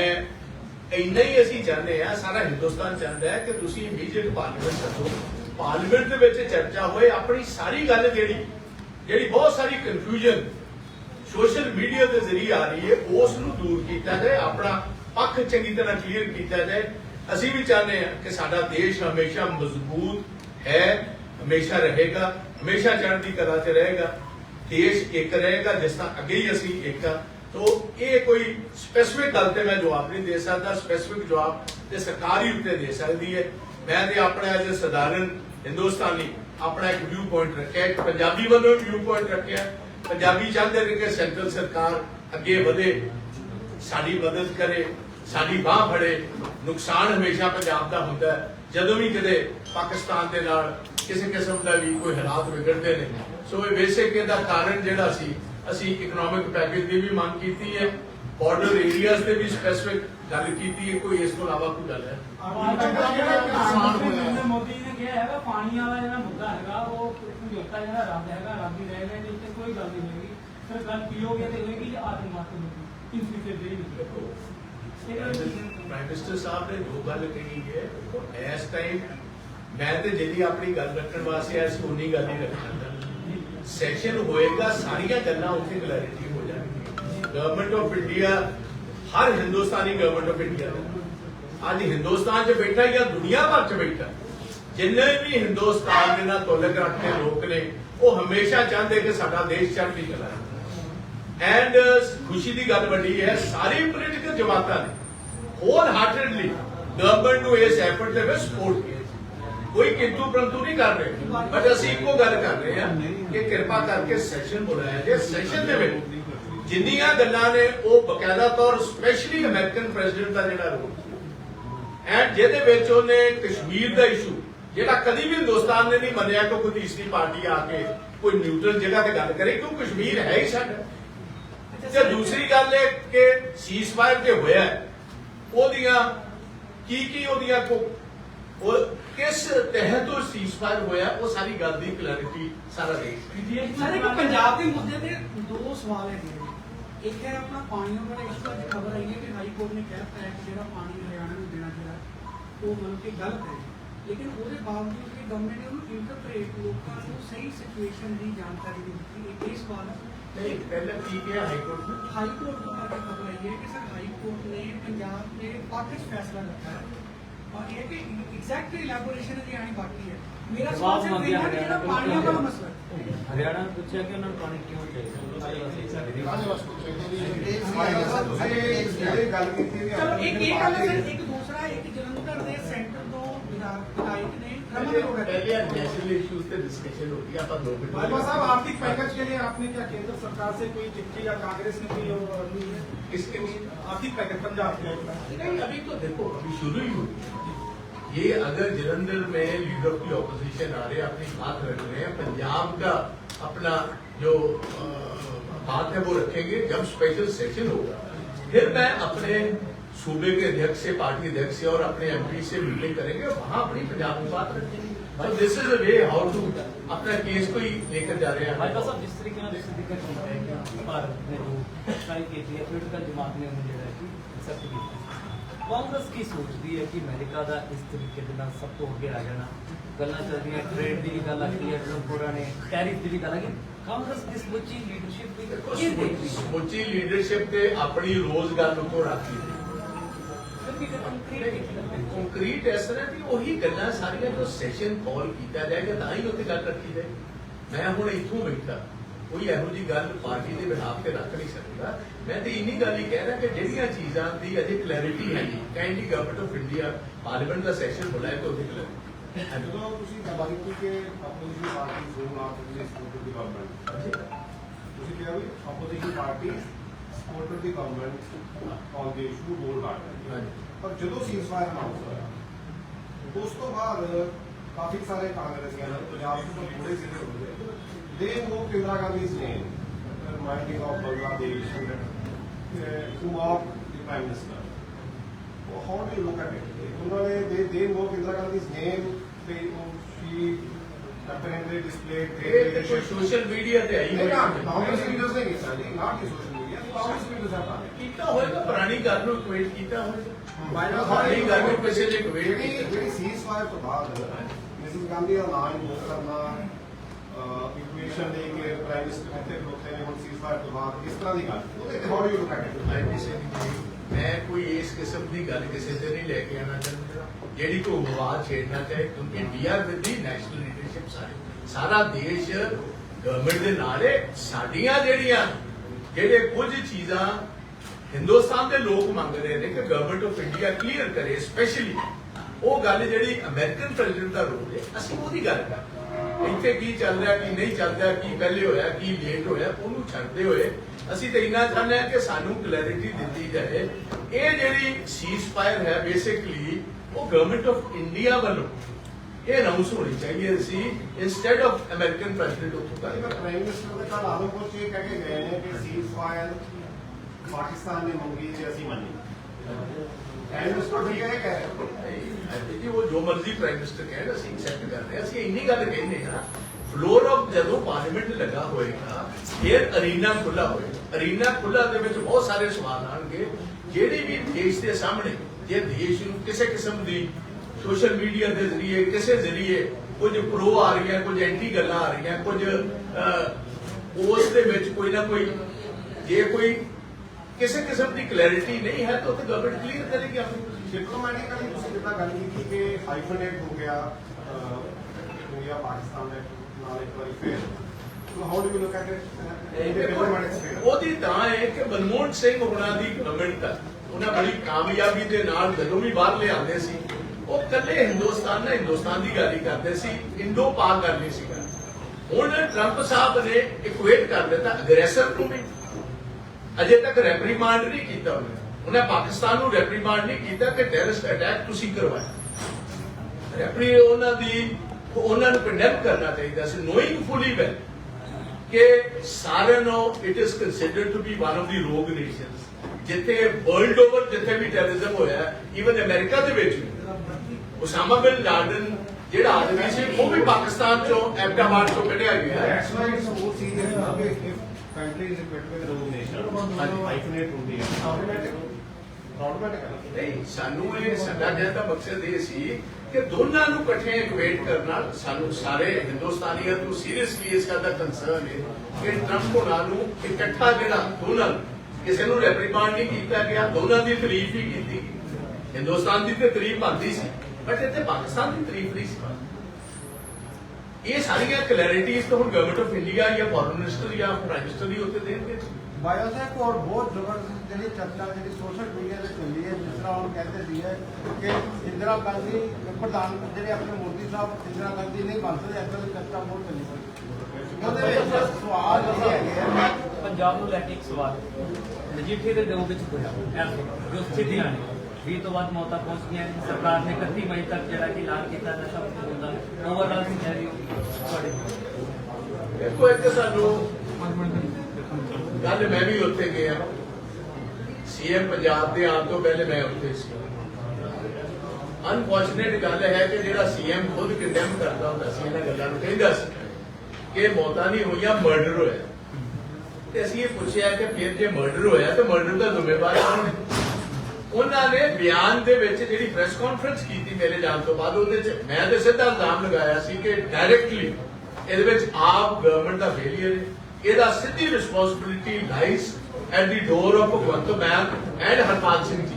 ਇੰਨਾ ਹੀ ਅਸੀਂ ਚਾਹੁੰਦੇ ਆ ਸਾਰਾ ਹਿੰਦੁਸਤਾਨ ਚਾਹੁੰਦਾ ਹੈ ਕਿ ਤੁਸੀਂ ਇਮੀਡੀਏਟ ਪਾਰਲੀਮੈਂਟ ਸੱਦੋ ਪਾਰਲੀਮੈਂਟ ਦੇ ਵਿੱਚ ਚਰਚਾ ਹੋਏ, ਆਪਣੀ ਸਾਰੀ ਗੱਲ ਜਿਹੜੀ ਜਿਹੜੀ ਬਹੁਤ ਸਾਰੀ ਕਨਫਿਊਜ਼ਨ ਸੋਸ਼ਲ ਮੀਡੀਆ ਦੇ ਜ਼ਰੀਏ ਆ ਰਹੀ ਹੈ ਉਸ ਨੂੰ ਦੂਰ ਕੀਤਾ ਜਾਏ, ਆਪਣਾ ਪੱਖ ਚੰਗੀ ਤਰ੍ਹਾਂ ਕਲੀਅਰ ਕੀਤਾ ਜਾਏ। ਅਸੀਂ ਵੀ ਚਾਹੁੰਦੇ ਹਾਂ ਕਿ ਸਾਡਾ ਦੇਸ਼ ਹਮੇਸ਼ਾ ਮਜ਼ਬੂਤ ਹੈ, ਹਮੇਸ਼ਾ ਰਹੇਗਾ, ਹਮੇਸ਼ਾ ਚੜ੍ਹਦੀ ਕਲਾ 'ਚ ਰਹੇਗਾ, ਦੇਸ਼ ਇੱਕ ਰਹੇਗਾ, ਜਿਸ ਤਰ੍ਹਾਂ ਅੱਗੇ ਹੀ ਅਸੀਂ ਇੱਕ ਆ ਤੋ ਇਹ ਕੋਈ ਸਪੈਸਿਫਿਕ ਗੱਲ ਤੇ ਮੈਂ ਜਵਾਬ ਨਹੀਂ ਦੇ ਸਕਦਾ ਸਪੈਸਿਫਿਕ ਜਵਾਬ ਤੇ ਸਰਕਾਰ ਹੀ ਉੱਤੇ ਦੇ ਸਕਦੀ ਹੈ। ਮੈਂ ਤੇ ਆਪਣਾ ਐਜ਼ ਸਧਾਰਨ ਹਿੰਦੁਸਤਾਨੀ ਆਪਣਾ ਇੱਕ ਵਿਊ ਪੁਆਇੰਟ ਰੱਖਿਆ, ਇੱਕ ਪੰਜਾਬੀ ਵੱਲੋਂ ਵਿਊ ਪੁਆਇੰਟ ਰੱਖਿਆ। ਪੰਜਾਬੀ ਚਾਹੁੰਦੇ ਨੇ ਕਿ ਸੈਂਟਰਲ ਸਰਕਾਰ ਅੱਗੇ ਵਧੇ, ਸਾਡੀ ਮਦਦ ਕਰੇ, ਸਾਡੀ ਬਾਹ ਫੜੇ। ਨੁਕਸਾਨ ਹਮੇਸ਼ਾ ਪੰਜਾਬ ਦਾ ਹੁੰਦਾ ਜਦੋਂ ਵੀ ਕਦੇ ਪਾਕਿਸਤਾਨ ਦੇ ਨਾਲ ਕਿਸੇ ਕਿਸਮ ਦਾ ਵੀ ਕੋਈ ਹਾਲਾਤ ਵਿਗੜਦੇ ਨੇ। ਸੋ ਇਹ ਬੇਸਿਕ ਇਹਦਾ ਕਾਰਨ ਜਿਹੜਾ ਸੀ, ਅਸੀਂ ਇਕਨੋਮਿਕ ਪੈਕੇਜ ਦੀ ਵੀ ਮੰਗ ਕੀਤੀ ਹੈ ਬਾਰਡਰ ਏਰੀਆਜ਼ ਤੇ ਵੀ ਸਪੈਸਿਫਿਕ ਗੱਲ ਕੀਤੀ ਹੈ, ਕੋਈ ਇਸ ਤੋਂ ਇਲਾਵਾ ਕੋਈ ਗੱਲ ਹੈ।
ਮੋਦੀ ਨੇ ਕਿਹਾ ਹੈਗਾ ਪਾਣੀ ਵਾਲਾ ਜਿਹੜਾ ਮੁੱਦਾ ਹੈਗਾ ਉਹ ਸਮਝੌਤਾ ਜਿਹੜਾ ਰੱਦ ਹੈਗਾ ਰੱਦ ਹੀ ਰਹੇਗਾ ਇਹਦੇ ਉੱਤੇ ਕੋਈ ਗੱਲ ਨਹੀਂ ਹੋਏਗੀ। ਫਿਰ ਗੱਲ ਪੀਓਗੇ ਤੇ ਹੋਏਗੀ ਜੇ ਆਤਮਵਾਦ ਹੋਏਗੀ ਇਸ ਵਿਸ਼ੇ ਤੇ ਹੀ ਨਹੀਂ।
ਪ੍ਰਾਈਮ ਮਿਨਿਸਟਰ ਸਾਹਿਬ ਨੇ ਜੋ ਗੱਲ ਕਹੀ ਹੈ। ਉਹ ਇਸ ਟਾਈਮ ਮੈਂ ਤੇ ਜਿਹੜੀ ਆਪਣੀ ਗੱਲ ਰੱਖਣ ਵਾਸਤੇ ਆਇਆ ਸੀ ਉਨੀ ਗੱਲ ਹੀ ਰੱਖਾਂਗਾ ਸੈਸ਼ਨ ਹੋਏਗਾ ਸਾਰੀਆਂ ਗੱਲਾਂ ਉੱਥੇ ਕਲੈਰਿਟੀ ਹੋ ਜਾਣਗੀਆਂ। ਗਵਰਨਮੈਂਟ ਆਫ ਇੰਡੀਆ ਹਰ ਹਿੰਦੁਸਤਾਨੀ ਗਵਰਨਮੈਂਟ ਆਫ ਇੰਡੀਆ ਅੱਜ ਹਿੰਦੁਸਤਾਨ 'ਚ ਬੈਠਾ ਜਾਂ ਦੁਨੀਆ ਭਰ 'ਚ ਬੈਠਾ? ਜਿੰਨੇ ਵੀ ਹਿੰਦੁਸਤਾਨ ਦੇ ਨਾਲ ਤੋਲਕ ਰੱਖਦੇ ਲੋਕ ਨੇ, ਉਹ ਹਮੇਸ਼ਾ ਚਾਹੁੰਦੇ ਕਿ ਸਾਡਾ ਦੇਸ਼ ਚੜ੍ਹਦੀ ਕਲਾ ਐਂਡ ਖੁਸ਼ੀ ਦੀ ਗੱਲ ਵੱਡੀ ਹੈ, ਸਾਰੀ ਪੋਲੀਟੀਕਲ ਜਮਾਤਾਂ ਨੇ ਹੋਲ ਹਾਰਟedly ਗਵਰਨਮੈਂਟ ਨੂੰ ਇਸ ਐਫਰਟ ਦੇ ਵਿੱਚ ਸਪੋਰਟ ਕੀਤਾ ਕੋਈ ਕਿੰਤੂ ਪ੍ਰੰਤੂ ਨਹੀਂ ਕਰ ਰਹੇ। ਬਟ ਅਸੀਂ ਇੱਕੋ ਗੱਲ ਕਰ ਰਹੇ ਹਾਂ ਕਿ ਕਿਰਪਾ ਕਰਕੇ ਸੈਸ਼ਨ ਬੁਲਾਇਆ ਜੇ ਸੈਸ਼ਨ ਦੇ ਵਿੱਚ ਜਿੰਨੀਆਂ ਗੱਲਾਂ ਨੇ, ਉਹ ਬਕਾਇਦਾ ਤੌਰ ਸਪੈਸ਼ਲੀ ਅਮਰੀਕਨ ਪ੍ਰੈਜ਼ੀਡੈਂਟ ਦਾ ਜਿਹੜਾ ਰੋਲ ਐਂਡ ਜਿਹਦੇ ਵਿੱਚ ਉਹਨੇ ਕਸ਼ਮੀਰ ਦਾ ਇਸ਼ੂ ਜਿਹੜਾ ਕਦੀ ਵੀ ਹਿੰਦੁਸਤਾਨ ਨੇ ਨਹੀਂ ਮੰਨਿਆ ਕਿ ਕੋਈ ਤੀਸਰੀ ਪਾਰਟੀ ਆ ਕੇ ਕੋਈ ਨਿਊਟਰਲ ਜਗ੍ਹਾ ਤੇ ਗੱਲ ਕਰੇ ਕਿਉਂ ਕਸ਼ਮੀਰ ਹੈ ਹੀ ਸਾਡਾ ਤੇ ਦੂਸਰੀ ਗੱਲ ਇਹ ਕਿ ਸੀਜ਼ਫਾਇਰ ਜੇ ਹੋਇਆ ਹੈ, ਉਹਦੀਆਂ ਕੀ ਕੀ ਉਹਦੀਆਂ ਕੋ ਉਹ ਕਿਸ ਤਹਿਤ ਉਹ ਸੀਜ਼ਫਾਇਰ ਹੋਇਆ ਉਹ ਸਾਰੀ ਗੱਲ ਦੀ ਕਲੈਰਿਟੀ ਸਾਰਾ ਦੇਸ਼
ਸਰ ਇੱਕ ਪੰਜਾਬ ਦੇ ਮੁੱਦੇ ਤੇ ਦੋ ਸਵਾਲ ਨੇ। ਇੱਕ ਹੈ ਆਪਣਾ ਪਾਣੀਆਂ ਬਾਰੇ ਇਸ ਵਾਰ ਖਬਰ ਆਈ ਹੈ ਕਿ ਹਾਈ ਕੋਰਟ ਨੇ ਕਹਿਤਾ ਹੈ ਕਿ ਜਿਹੜਾ ਪਾਣੀ ਹਰਿਆਣਾ ਨੂੰ ਦੇਣਾ ਜਿਹੜਾ ਉਹ ਮਤਲਬ ਕਿ ਗਲਤ ਹੈ ਲੇਕਿਨ ਉਹਦੇ ਬਾਵਜੂਦ ਵੀ ਗਵਰਨਮੈਂਟ ਨੇ ਉਹਨੂੰ ਇੰਟਰਪ੍ਰੀਟ ਲੋਕਾਂ ਨੂੰ ਸਹੀ ਸਿਚੁਏਸ਼ਨ ਦੀ ਜਾਣਕਾਰੀ ਨਹੀਂ ਦਿੱਤੀ ਇਹ ਇਹ ਸਵਾਲ ਹੈ
ਨਹੀਂ ਪਹਿਲਾਂ ਕੀ ਕਿਹਾ ਹਾਈ ਕੋਰਟ ਨੇ
ਹਾਈ ਕੋਰਟ ਤੋਂ ਕਰਕੇ ਖਬਰ ਆਈ ਹੈ ਕਿ ਸਰ ਹਾਈ ਕੋਰਟ ਨੇ ਪੰਜਾਬ ਦੇ ਪੱਖ 'ਚ ਫੈਸਲਾ ਲਿਆ ਹੈ ਔਰ ਇਹ ਕਿ ਐਗਜ਼ੈਕਟ ਇਲੈਬੋਰੇਸ਼ਨ ਦੀ ਆਣੀ ਬਾਕੀ ਹੈ ਮੇਰਾ ਸਵਾਲ ਸਿਰਫ ਇਹ ਹੈ ਕਿ ਜਿਹੜਾ ਪਾਣੀਆਂ ਵਾਲਾ ਮਸਲਾ ਹੈ
ਹਰਿਆਣਾ ਨੂੰ ਪੁੱਛਿਆ ਕਿ ਉਹਨਾਂ ਨੂੰ ਪਾਣੀ ਕਿਉਂ ਚਾਹੀਦਾ
ਚਲੋ ਇੱਕ ਇਹ ਗੱਲ ਹੈ ਸਰ ਇੱਕ ਦੂਸਰਾ ਇੱਕ ਜਲੰਧਰ
पहले नेशनल इश्यूज़ पे डिस्कशन होती है अपन दो
साहब आर्थिक पैकेज के लिए आपने क्या केंद्र सरकार से कोई चिट्ठी या कांग्रेस ने कोई वो ली
किसके लिए?
आर्थिक पैकेज पंजाब के
नहीं अभी तो देखो अभी शुरू ही हुई ये अगर जलंधर में लीडर ऑफ़ दी ऑपोजिशन आ रहे हैं अपनी बात रख रहे हैं पंजाब का अपना जो बात है वो रखेंगे जब स्पेशल सेशन होगा। फिर मैं अपने सूबे के अध्यक्ष से पार्टी अध्यक्ष से और अपने एमपी से मीटिंग करेंगे और वहां अपनी पंजाब की बात रखेंगे तो this is way how to अपना केस को ही लेकर जा रहे हैं
ਭਾਜਪਾ ਸਾਹਿਬ ਜਿਸ ਤਰੀਕੇ ਨਾਲ ਤੁਸੀਂ ਜ਼ਿਕਰ ਕੀਤਾ ਹੈ ਕਿ ਭਾਰਤ ਨੇ ਜੋ ਸਾਰੀ ਕੀਤੀ ਹੈ ਪੋਲੀਟੀਕਲ ਜਮਾਤ ਨੇ ਉਹਨੂੰ ਜਿਹੜਾ ਹੈ ਕਿ accept ਕੀਤਾ ਕਾਂਗਰਸ ਕੀ ਸੋਚਦੀ ਹੈ ਕਿ ਅਮਰੀਕਾ ਦਾ ਇਸ ਤਰੀਕੇ ਦੇ ਨਾਲ ਸਭ ਤੋਂ ਅੱਗੇ ਆ ਜਾਣਾ ਗੱਲਾਂ ਚੱਲਦੀਆਂ ਟ੍ਰੇਡ ਦੀ ਵੀ ਗੱਲ ਆਖੀ ਹੈ ਟਰੰਪੋਰਾ ਨੇ ਟੈਰਿਫ ਦੀ ਵੀ ਗੱਲ ਆਖੀ ਕਾਂਗਰਸ ਦੀ ਸਮੁੱਚੀ ਲੀਡਰਸ਼ਿਪ ਦੀ ਕੀ ਦੇਖਦੀ ਹੈ
ਸਮੁੱਚੀ ਲੀਡਰਸ਼ਿਪ ਤੇ ਆਪਣੀ ਰੋਜ਼ ਗੱਲ ਉੱਪਰ ਰੱਖੀ
ਕਿਉਂਕਿ ਜੇ ਕੰਕਰੀਟ
ਇਸ ਤਰ੍ਹਾਂ ਕਿ ਉਹੀ ਗੱਲਾਂ ਸਾਰੀਆਂ ਜੋ ਸੈਸ਼ਨ ਕਾਲ ਕੀਤਾ ਜਾਏਗਾ ਤਾਂ ਹੀ ਉੱਥੇ ਗੱਲ ਰੱਖੀ ਜਾਏ। ਮੈਂ ਹੁਣ ਇੱਥੋਂ ਬੈਠਾ। ਕੋਈ ਇਹੋ ਜੀ ਗੱਲ ਪਾਰਟੀ ਦੇ ਬਿਨਾਪ ਤੇ ਰੱਖ ਨਹੀਂ ਸਕਦਾ। ਮੈਂ ਤੇ ਇੰਨੀ ਗੱਲ ਹੀ ਕਹਿ ਰਿਹਾ ਕਿ ਜਿਹੜੀਆਂ ਚੀਜ਼ਾਂ ਦੀ ਅਜੇ ਕਲੈਰਿਟੀ ਹੈ ਨਹੀਂ। ਕਹਿੰਦੀ ਗਵਰਨਮੈਂਟ ਆਫ ਇੰਡੀਆ ਪਾਰਲੀਮੈਂਟ ਦਾ ਸੈਸ਼ਨ ਬੁਲਾਇਆ ਤੇ ਉਹਦੀ ਕਲੈਰਿਟੀ
ਜਦੋਂ ਤੁਸੀਂ ਗੱਲ ਕੀਤੀ ਕਿ opposition party zone of the support the government ਤੁਸੀਂ ਕਿਹਾ ਵੀ opposition party support the government on the issue ਬੋਲ ਬਾਟ ਪਰ ਜਦੋਂ ਸੀਜ਼ਫਾਇਰ ਅਨਾਉਂਸ ਹੋਇਆ ਉਸ ਤੋਂ ਬਾਅਦ ਕਾਫੀ ਸਾਰੇ ਕਾਂਗਰਸੀਆਂ ਨੇ ਪੰਜਾਬ ਤੋਂ ਥੋੜੇ ਜ਼ਿਲ੍ਹੇ ਹੁੰਦੇ ਦੇ ਉਹ Indira Gandhi name reminding of Bangladesh to mark the prime minister how do you look at it? ਉਹਨਾਂ ਨੇ they they invoke Indira Gandhi's name they oh, she apparently displayed their
ਇਹ ਤੇ ਕੋਈ
leadership.
ਸੋਸ਼ਲ ਮੀਡੀਆ ਤੇ ਆਈ
ਨਹੀਂ ਨਾ
ਹੋਈ
ਕਾਂਗਰਸ ਲੀਡਰਸ ਨੇ ਕੀਤਾ ਜੀ not the social media Congress leaders have done it.
ਕੀਤਾ ਹੋਏਗਾ ਪੁਰਾਣੀ ਗੱਲ ਨੂੰ ਇਕੁਏਟ ਕੀਤਾ ਹੋਏਗਾ
ਬਾਈਲਾ
ਪੁਰਾਣੀ ਗੱਲ ਨੂੰ ਕਿਸੇ ਨੇ ਇਕੁਏਟ
ਜਿਹੜੀ
ਕੀਤਾ
ਜਿਹੜੀ ਸੀਜ਼ਫਾਇਰ ਤੋਂ ਬਾਅਦ ਮਿਸਿਸ ਗਾਂਧੀ ਦਾ ਨਾਮ ਇਨਵੋਕ ਕਰਨਾ ਇਕੁਏਸ਼ਨ ਦੇ ਕੇ ਪ੍ਰਾਈਮ ਮਿਨਿਸਟਰ ਇੱਥੇ ਖਲੋਤੇ ਨੇ ਹੁਣ ਸੀਜ਼ਫਾਇਰ ਤੋਂ ਬਾਅਦ ਇਸ ਤਰ੍ਹਾਂ ਦੀ ਗੱਲ ਉਹਦੇ ਤੇ how do you look at it?
ਮੈਂ ਕੋਈ ਇਸ ਕਿਸਮ ਦੀ ਗੱਲ ਕਿਸੇ ਤੇ ਨਹੀਂ ਲੈ ਕੇ ਆਣਾ ਚਾਹੁੰਦਾ ਜਿਹੜੀ ਕੋਈ ਵਿਵਾਦ ਛੇੜਨਾ ਚਾਹੇ ਕਿਉਂਕਿ we are with the national leadership ਸਾਰੇ ਸਾਰਾ ਦੇਸ਼ ਗਵਰਨਮੈਂਟ ਦੇ ਨਾਲ ਹੈ ਸਾਡੀਆਂ ਜਿਹੜੀਆਂ ਜਿਹੜੇ ਕੁਝ ਚੀਜ਼ਾਂ ਹਿੰਦੁਸਤਾਨ ਦੇ ਲੋਕ ਮੰਗ ਨੇ ਕਿ ਗਵਰਨਮੈਂਟ ਆਫ ਇੰਡੀਆ ਕਲੀਅਰ ਕਰੇ ਸਪੈਸ਼ਲੀ ਉਹ ਗੱਲ ਜਿਹੜੀ ਅਮਰੀਕਨ ਪ੍ਰੈਜ਼ੀਡੈਂਟ ਦਾ ਰੋਲ ਹੈ, ਅਸੀਂ ਉਹਦੀ ਗੱਲ ਕਰ ਇੱਥੇ ਕੀ ਚੱਲ ਰਿਹਾ, ਕੀ ਨਹੀਂ ਚੱਲ ਰਿਹਾ, ਕੀ ਪਹਿਲੇ ਹੋਇਆ, ਕੀ ਲੇਟ ਹੋਇਆ, ਉਹਨੂੰ ਛੱਡਦੇ ਹੋਏ ਅਸੀਂ ਤਾਂ ਇੰਨਾ ਚਾਹੁੰਦੇ ਹਾਂ ਕਿ ਸਾਨੂੰ ਕਲੈਰਿਟੀ ਦਿੱਤੀ ਜਾਏ। ਇਹ ਜਿਹੜੀ ਸੀਜ਼ਫਾਇਰ ਹੈ ਬੇਸਿਕਲੀ ਉਹ ਗਵਰਨਮੈਂਟ ਆਫ ਇੰਡੀਆ ਵੱਲੋਂ ਇਹ ਅਨਾਉਂਸ ਹੋਣੀ ਚਾਹੀਏ ਸੀ ਇਨਸਟੈਡ ਆਫ ਅਮਰੀਕਨ ਪ੍ਰੈਜ਼ੀਡੈਂਟ ਉੱਥੋਂ
ਤਾਂ
ਕਰ
ਪ੍ਰਾਈਮ ਮਿਨਿਸਟਰ ਦੇ ਕੱਲ ਆਦਮਪੁਰ ਚ ਇਹ ਕਹਿ ਕੇ ਗਏ ਨੇ ਕਿ ਸੀਜ਼ਫਾਇਰ ਪਾਕਿਸਤਾਨ ਨੇ ਮੰਗੀ ਤੇ ਅਸੀਂ ਮੰਨੀ। ਪ੍ਰਾਈਮ ਮਿਨਿਸਟਰ ਠੀਕ ਹੈ ਕਹਿ ਰਹੇ
ਜੀ ਉਹ ਜੋ ਮਰਜ਼ੀ ਪ੍ਰਾਈਮ ਮਿਨਿਸਟਰ ਕਹਿਣ ਅਸੀਂ ਐਕਸੈਪਟ ਕਰਦੇ ਹਾਂ। ਅਸੀਂ ਇੰਨੀ ਗੱਲ ਕਹਿੰਦੇ ਹਾਂ ਫਲੋਰ ਆਫ ਜਦੋਂ ਪਾਰਲੀਮੈਂਟ ਲੱਗਾ ਹੋਏਗਾ ਫਿਰ ਅਰੀਨਾ ਖੁੱਲਾ ਹੋਏਗਾ। ਅਰੀਨਾ ਖੁੱਲਾ ਦੇ ਵਿੱਚ ਬਹੁਤ ਸਾਰੇ ਸਵਾਲ ਆਣਗੇ ਜਿਹੜੀ ਵੀ ਦੇਸ਼ ਦੇ ਸਾਹਮਣੇ ਜੇ ਦੇਸ਼ ਨੂੰ ਕਿਸੇ ਕਿਸਮ ਦੀ ਸੋਸ਼ਲ ਮੀਡੀਆ ਦੇ ਜ਼ਰੀਏ ਕਿਸੇ ਜ਼ਰੀਏ ਕੁਝ ਪ੍ਰੋ ਆ ਰਹੀਆਂ ਕੁਝ ਐਂਟੀ ਗੱਲਾਂ ਆ ਰਹੀਆਂ ਕੁਝ ਉਸ ਦੇ ਵਿੱਚ ਕੋਈ ਨਾ ਕੋਈ ਜੇ ਕੋਈ ਕਿਸੇ ਕਿਸਮ ਦੀ ਕਲੈਰਿਟੀ ਨਹੀਂ ਹੈ ਤਾਂ ਉਹ ਗਵਰਨਮੈਂਟ ਕਲੀਅਰ ਕਰੇਗੀ ਆਪਣੀ position।
ਡਿਪਲੋਮੈਟਿਕਲੀ ਤੁਸੀਂ ਜਿੱਦਾਂ ਗੱਲ ਕੀਤੀ ਕਿ ਹਾਈਫਨੇਟ ਹੋ ਗਿਆ ਇੰਡੀਆ ਪਾਕਿਸਤਾਨ ਦੇ ਨਾਲ ਇੱਕ ਵਾਰੀ ਫੇਰ। So how do you look at it in diplomatic sphere
ਉਹਦੀ ਤਾਂ ਹੈ ਕਿ ਮਨਮੋਹਨ ਸਿੰਘ ਹੋਣਾ ਦੀ ਗਵਰਨਮੈਂਟ ਉਹਨਾਂ ਬੜੀ ਕਾਮਯਾਬੀ ਦੇ ਨਾਲ ਜਦੋਂ ਵੀ ਬਾਹਰ ਲਿਆਉਂਦੇ ਸੀ ਉਹ ਕੱਲੇ ਹਿੰਦੁਸਤਾਨ ਨਾਲ ਹਿੰਦੁਸਤਾਨ ਦੀ ਗੱਲ ਹੀ ਕਰਦੇ ਸੀ, ਇੰਡੋ ਪਾਕ ਗੱਲ ਨਹੀਂ ਸੀ ਹੁਣ ਟਰੰਪ ਸਾਹਿਬ ਨੇ ਇਕੁਏਟ ਕਰ ਦਿੱਤਾ ਅਗਰੈਸਰ ਨੂੰ ਵੀ। ਅਜੇ ਤੱਕ ਰੈਪਰੀਮਾਂਡ ਨਹੀਂ ਕੀਤਾ ਉਹਨੇ। ਉਹਨੇ ਪਾਕਿਸਤਾਨ ਨੂੰ ਰੈਪਰੀਮਾਂਡ ਨਹੀਂ ਕੀਤਾ ਕਿ ਟੈਰਰਿਸਟ ਅਟੈਕ ਤੁਸੀਂ ਕਰਵਾਇਆ। ਰੈਪਰੀ ਉਹਨਾਂ ਦੀ, ਉਹਨਾਂ ਨੂੰ ਕੰਡੈਮ ਕਰਨਾ ਚਾਹੀਦਾ ਸੀ। ਨੋਇੰਗ ਫੁਲੀ ਵੈਲ ਕਿ ਸਾਰਿਆਂ ਨੂੰ it is considered to be one of the rogue nations ਜਿੱਥੇ ਵਰਲਡ ਓਵਰ ਜਿੱਥੇ ਵੀ ਟੈਰਰਿਜ਼ਮ ਹੋਇਆ ਈਵਨ ਅਮਰੀਕਾ ਦੇ ਵਿੱਚ ਵੀ। ਉਸਾਮਾ ਬਿਨ ਲਾਡਨ ਜਿਹੜਾ ਆਦਮੀ ਸੀ ਉਹ ਵੀ ਪਾਕਿਸਤਾਨ ਚੋਂ ਐਬਟਾਬਾਦ ਚੋਂ ਕੱਢਿਆ ਗਿਆ ਹੈ।
That's why it's so serious now if if country is equipped with rogue nation, hyphenate ਹੁੰਦੀ ਹੈ automatic. Automatic. ਹੈ
ਨਹੀਂ ਸਾਨੂੰ ਇਹ ਸਾਡਾ ਜਿਹੜਾ ਤਾਂ ਮਕਸਦ ਇਹ ਸੀ ਕਿ ਦੋਨਾਂ ਨੂੰ ਇਕੱਠੇ ਇਕੁਏਟ ਕਰਨਾ ਸਾਨੂੰ ਸਾਰੇ ਹਿੰਦੁਸਤਾਨੀਆਂ ਨੂੰ ਸੀਰੀਅਸਲੀ ਇਸ ਗੱਲ ਦਾ ਕੰਸਰਨ ਹੈ ਕਿ ਟਰੰਪ ਹੋਣਾ ਨੂੰ ਇਕੱਠਾ ਜਿਹੜਾ ਦੋਨਾਂ ਨੂੰ, ਕਿਸੇ ਨੂੰ ਰੈਪਰੀਮਾਂਡ ਨਹੀਂ ਕੀਤਾ ਗਿਆ ਦੋਨਾਂ ਦੀ ਤਾਰੀਫ ਹੀ ਕੀਤੀ ਗਈ। ਹਿੰਦੁਸਤਾਨ ਦੀ ਤੇ ਤਾਰੀਫ ਬਣਦੀ ਸੀ। ਬਟ ਇੱਥੇ ਪਾਕਿਸਤਾਨ ਦੀ ਤਾਰੀਫ ਨਹੀਂ ਸੀ ਬਣਦੀ। ਇਹ ਸਾਰੀਆਂ ਕਲੈਰਿਟੀਜ਼ ਤਾਂ ਹੁਣ ਗਵਰਨਮੈਂਟ ਆਫ ਇੰਡੀਆ ਜਾਂ ਫੋਰਨ ਮਿਨਿਸਟਰ ਜਾਂ ਪ੍ਰਾਈਮ ਮਿਨਿਸਟਰ ਦੀ ਉੱਤੇ ਦੇਣਗੇ।
ਬਾਇਓ ਸਾਹਿਬ ਔਰ ਬਹੁਤ ਜ਼ਬਰਦਸਤ ਜਿਹੜੀ ਚਰਚਾ ਜਿਹੜੀ ਸੋਸ਼ਲ ਮੀਡੀਆ ਤੇ ਚੱਲੀ ਹੈ ਜਿਸ ਤਰ੍ਹਾਂ ਹੁਣ ਕਹਿੰਦੇ ਸੀ ਹੈ ਕਿ ਇੰਦਰਾ ਗਾਂਧੀ ਪ੍ਰਧਾਨ ਜਿਹੜੇ ਆਪਣੇ ਮੋਦੀ ਸਾਹਿਬ ਇੰਦਰਾ ਗਾਂਧੀ ਨਹੀਂ ਬਣ ਸਕਦੇ ਐਸਾ ਦੀ ਚਰਚਾ ਬਹੁਤ ਚੱਲੀ ਸੀ ਉਹਦੇ ਵਿੱਚ ਸਵਾਲ ਇਹ ਹੈਗੇ
ਪੰਜਾਬ ਨੂੰ ਲੈ ਕੇ ਇੱਕ ਸਵਾਲ ਮਜੀਠੇ ਦੇ ਦਿਨ ਵਿੱਚ ਹੋਇਆ। ਇਸ ਜੋ ਸਥਿਤੀਆਂ ਨੇ 20 ਤੋਂ ਵੱਧ ਮੌਤਾਂ ਪਹੁੰਚ ਗਈਆਂ ਸਰਕਾਰ ਨੇ 31 ਮਈ ਤੱਕ ਜਿਹੜਾ ਕਿ ਐਲਾਨ ਕੀਤਾ ਨਸ਼ਾ ਮੁਕਤ ਦਾ। ਓਵਰਆਲ ਸਿਨੈਰੀਓ ਤੁਹਾਡੇ
ਦੇਖੋ ਇੱਕ ਸਾਨੂੰ ਗੱਲ ਮੈਂ ਵੀ ਉੱਥੇ ਗਿਆ। ਸੀਐਮ ਪੰਜਾਬ ਦੇ ਆਉਣ ਤੋਂ ਪਹਿਲੇ ਮੈਂ ਉੱਥੇ ਸੀ। ਅਨਫੋਰਚੂਨੇਟ ਗੱਲ ਹੈ ਕਿ ਜਿਹੜਾ ਸੀਐਮ ਖੁਦ ਕੰਡੈਮ ਕਰਦਾ ਹੁੰਦਾ ਸੀ, ਇਹਨਾਂ ਗੱਲਾਂ ਨੂੰ ਕਹਿੰਦਾ ਸੀ ਕਿ ਮੌਤਾਂ ਨਹੀਂ ਹੋਈਆਂ ਮਰਡਰ ਹੋਇਆ। ਤੇ ਅਸੀਂ ਇਹ ਪੁੱਛਿਆ ਕਿ ਫਿਰ ਜੇ ਮਰਡਰ ਹੋਇਆ, ਤਾਂ ਮਰਡਰ ਦਾ ਜ਼ਿੰਮੇਵਾਰ ਕੌਣ ਹੈ? ਉਹਨਾਂ ਨੇ ਬਿਆਨ ਦੇ ਵਿੱਚ ਜਿਹੜੀ ਪ੍ਰੈਸ ਕਾਨਫਰੰਸ ਕੀਤੀ ਮੇਰੇ ਜਾਣ ਤੋਂ ਬਾਅਦ, ਉਹਦੇ ਚ ਮੈਂ ਤੇ ਸਿੱਧਾ ਇਲਜ਼ਾਮ ਲਗਾਇਆ ਸੀ ਕਿ ਡਾਇਰੈਕਟਲੀ ਇਹਦੇ ਵਿੱਚ ਆਪ ਗਵਰਨਮੈਂਟ ਦਾ ਫੇਲੀਅਰ ਇਹਦਾ ਸਿੱਧੀ responsibility lies at the door of Bhagwant Mann and Harpal Singh ji.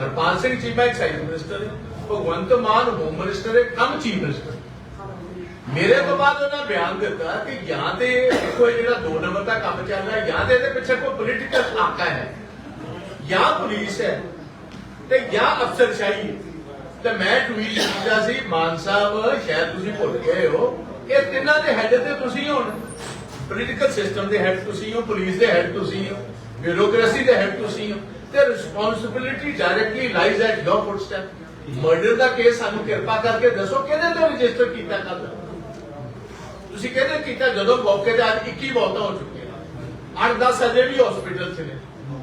Harpal Singh Cheema excise minister Bhagwant Mann home minister ਹੈ, ਕਮ ਚੀਫ ਮਿਨਿਸਟਰ ਮੇਰੇ ਤੋਂ ਬਾਅਦ ਉਹਨਾਂ ਬਿਆਨ ਦਿੱਤਾ ਕਿ ਜਾਂ ਤੇ ਦੇਖੋ ਜਿਹੜਾ ਦੋ ਨੰਬਰ ਦਾ ਕੰਮ ਚੱਲ ਰਿਹਾ, ਜਾਂ ਤੇ ਇਹਦੇ ਪਿੱਛੇ ਕੋਈ ਪੋਲੀਟੀਕਲ ਆਕਾ ਹੈ। ਜਾਂ ਪੁਲਿਸ ਹੈ ਤੇ ਜਾਂ ਅਫਸਰਸ਼ਾਹੀ। ਤੇ ਮੈਂ ਟਵੀਟ ਕੀਤਾ ਸੀ, ਮਾਨ ਸਾਹਿਬ, ਸ਼ਾਇਦ ਤੁਸੀਂ ਭੁੱਲ ਗਏ ਹੋ ਇਹ ਤਿੰਨਾਂ ਦੇ ਹੈੱਡ ਤੇ ਤੁਸੀਂ ਹੋ ਪੋਲੀਟੀਕਲ ਸਿਸਟਮ ਦੇ ਹੈੱਡ ਤੁਸੀਂ ਹੋ ਪੁਲਿਸ ਦੇ ਹੈੱਡ ਤੁਸੀਂ ਹੋ ਬਿਊਰੋਕ੍ਰੇਸੀ ਦੇ ਹੈੱਡ ਤੁਸੀਂ ਹੋ। ਤੇ responsibility directly lies at your footstep murder the case ਸਾਨੂੰ ਕਿਰਪਾ ਕਰਕੇ ਦੱਸੋ, ਕਿਹਦੇ ਤੇ ਰਜਿਸਟਰ ਕੀਤਾ ਕੱਲ ਤੁਸੀਂ ਕਹਿੰਦੇ ਕੀਤਾ? ਜਦੋਂ ਮੌਕੇ ਤੇ ਅੱਜ 21 ਮੌਤਾਂ ਹੋ ਚੁੱਕੀਆਂ। 8-10 ਅਜੇ ਵੀ ਹਸਪੀਟਲ 'ਚ ਨੇ।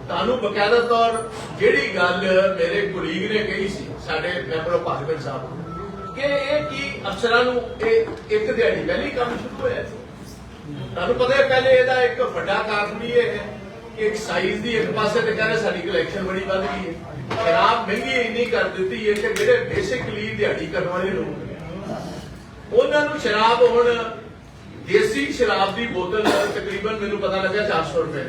ਤੁਹਾਨੂੰ ਬਕਾਇਦਾ ਤੌਰ ਜਿਹੜੀ ਗੱਲ ਮੇਰੇ ਕੁਲੀਗ ਨੇ ਕਹੀ ਸੀ, ਸਾਡੇ ਮੈਂਬਰ ਆਫ ਪਾਰਲੀਮੈਂਟ ਸਾਹਿਬ ਕਿ ਇਹ ਕੀ ਅਫਸਰਾਂ ਨੂੰ ਇਹ ਇੱਕ ਦਿਹਾੜੀ ਪਹਿਲੀ ਕੰਮ ਸ਼ੁਰੂ ਹੋਇਆ ਸੀ? ਤੁਹਾਨੂੰ ਪਤਾ ਹੈ, ਪਹਿਲੇ ਇਹਦਾ ਇੱਕ ਵੱਡਾ ਕਾਰਨ ਵੀ ਇਹ ਹੈ ਕਿ ਇੱਕ ਸਾਈਜ਼ ਦੀ ਇੱਕ ਪਾਸੇ ਤੇ ਕਹਿੰਦੇ ਸਾਡੀ ਕਲੈਕਸ਼ਨ ਬੜੀ ਵੱਧ ਗਈ ਹੈ। ਸ਼ਰਾਬ ਮਹਿੰਗੀ ਇੰਨੀ ਕਰ ਦਿੱਤੀ ਹੈ ਕਿ ਜਿਹੜੇ ਬੇਸਿਕਲੀ ਦਿਹਾੜੀ ਕਰਨ ਵਾਲੇ ਲੋਕ ਉਹਨਾਂ ਨੂੰ ਸ਼ਰਾਬ ਹੁਣ ਦੇਸੀ ਸ਼ਰਾਬ ਦੀ ਬੋਤਲ ਤਕਰੀਬਨ ਮੈਨੂੰ ਪਤਾ ਲੱਗਾ 400 ਰੁਪਏ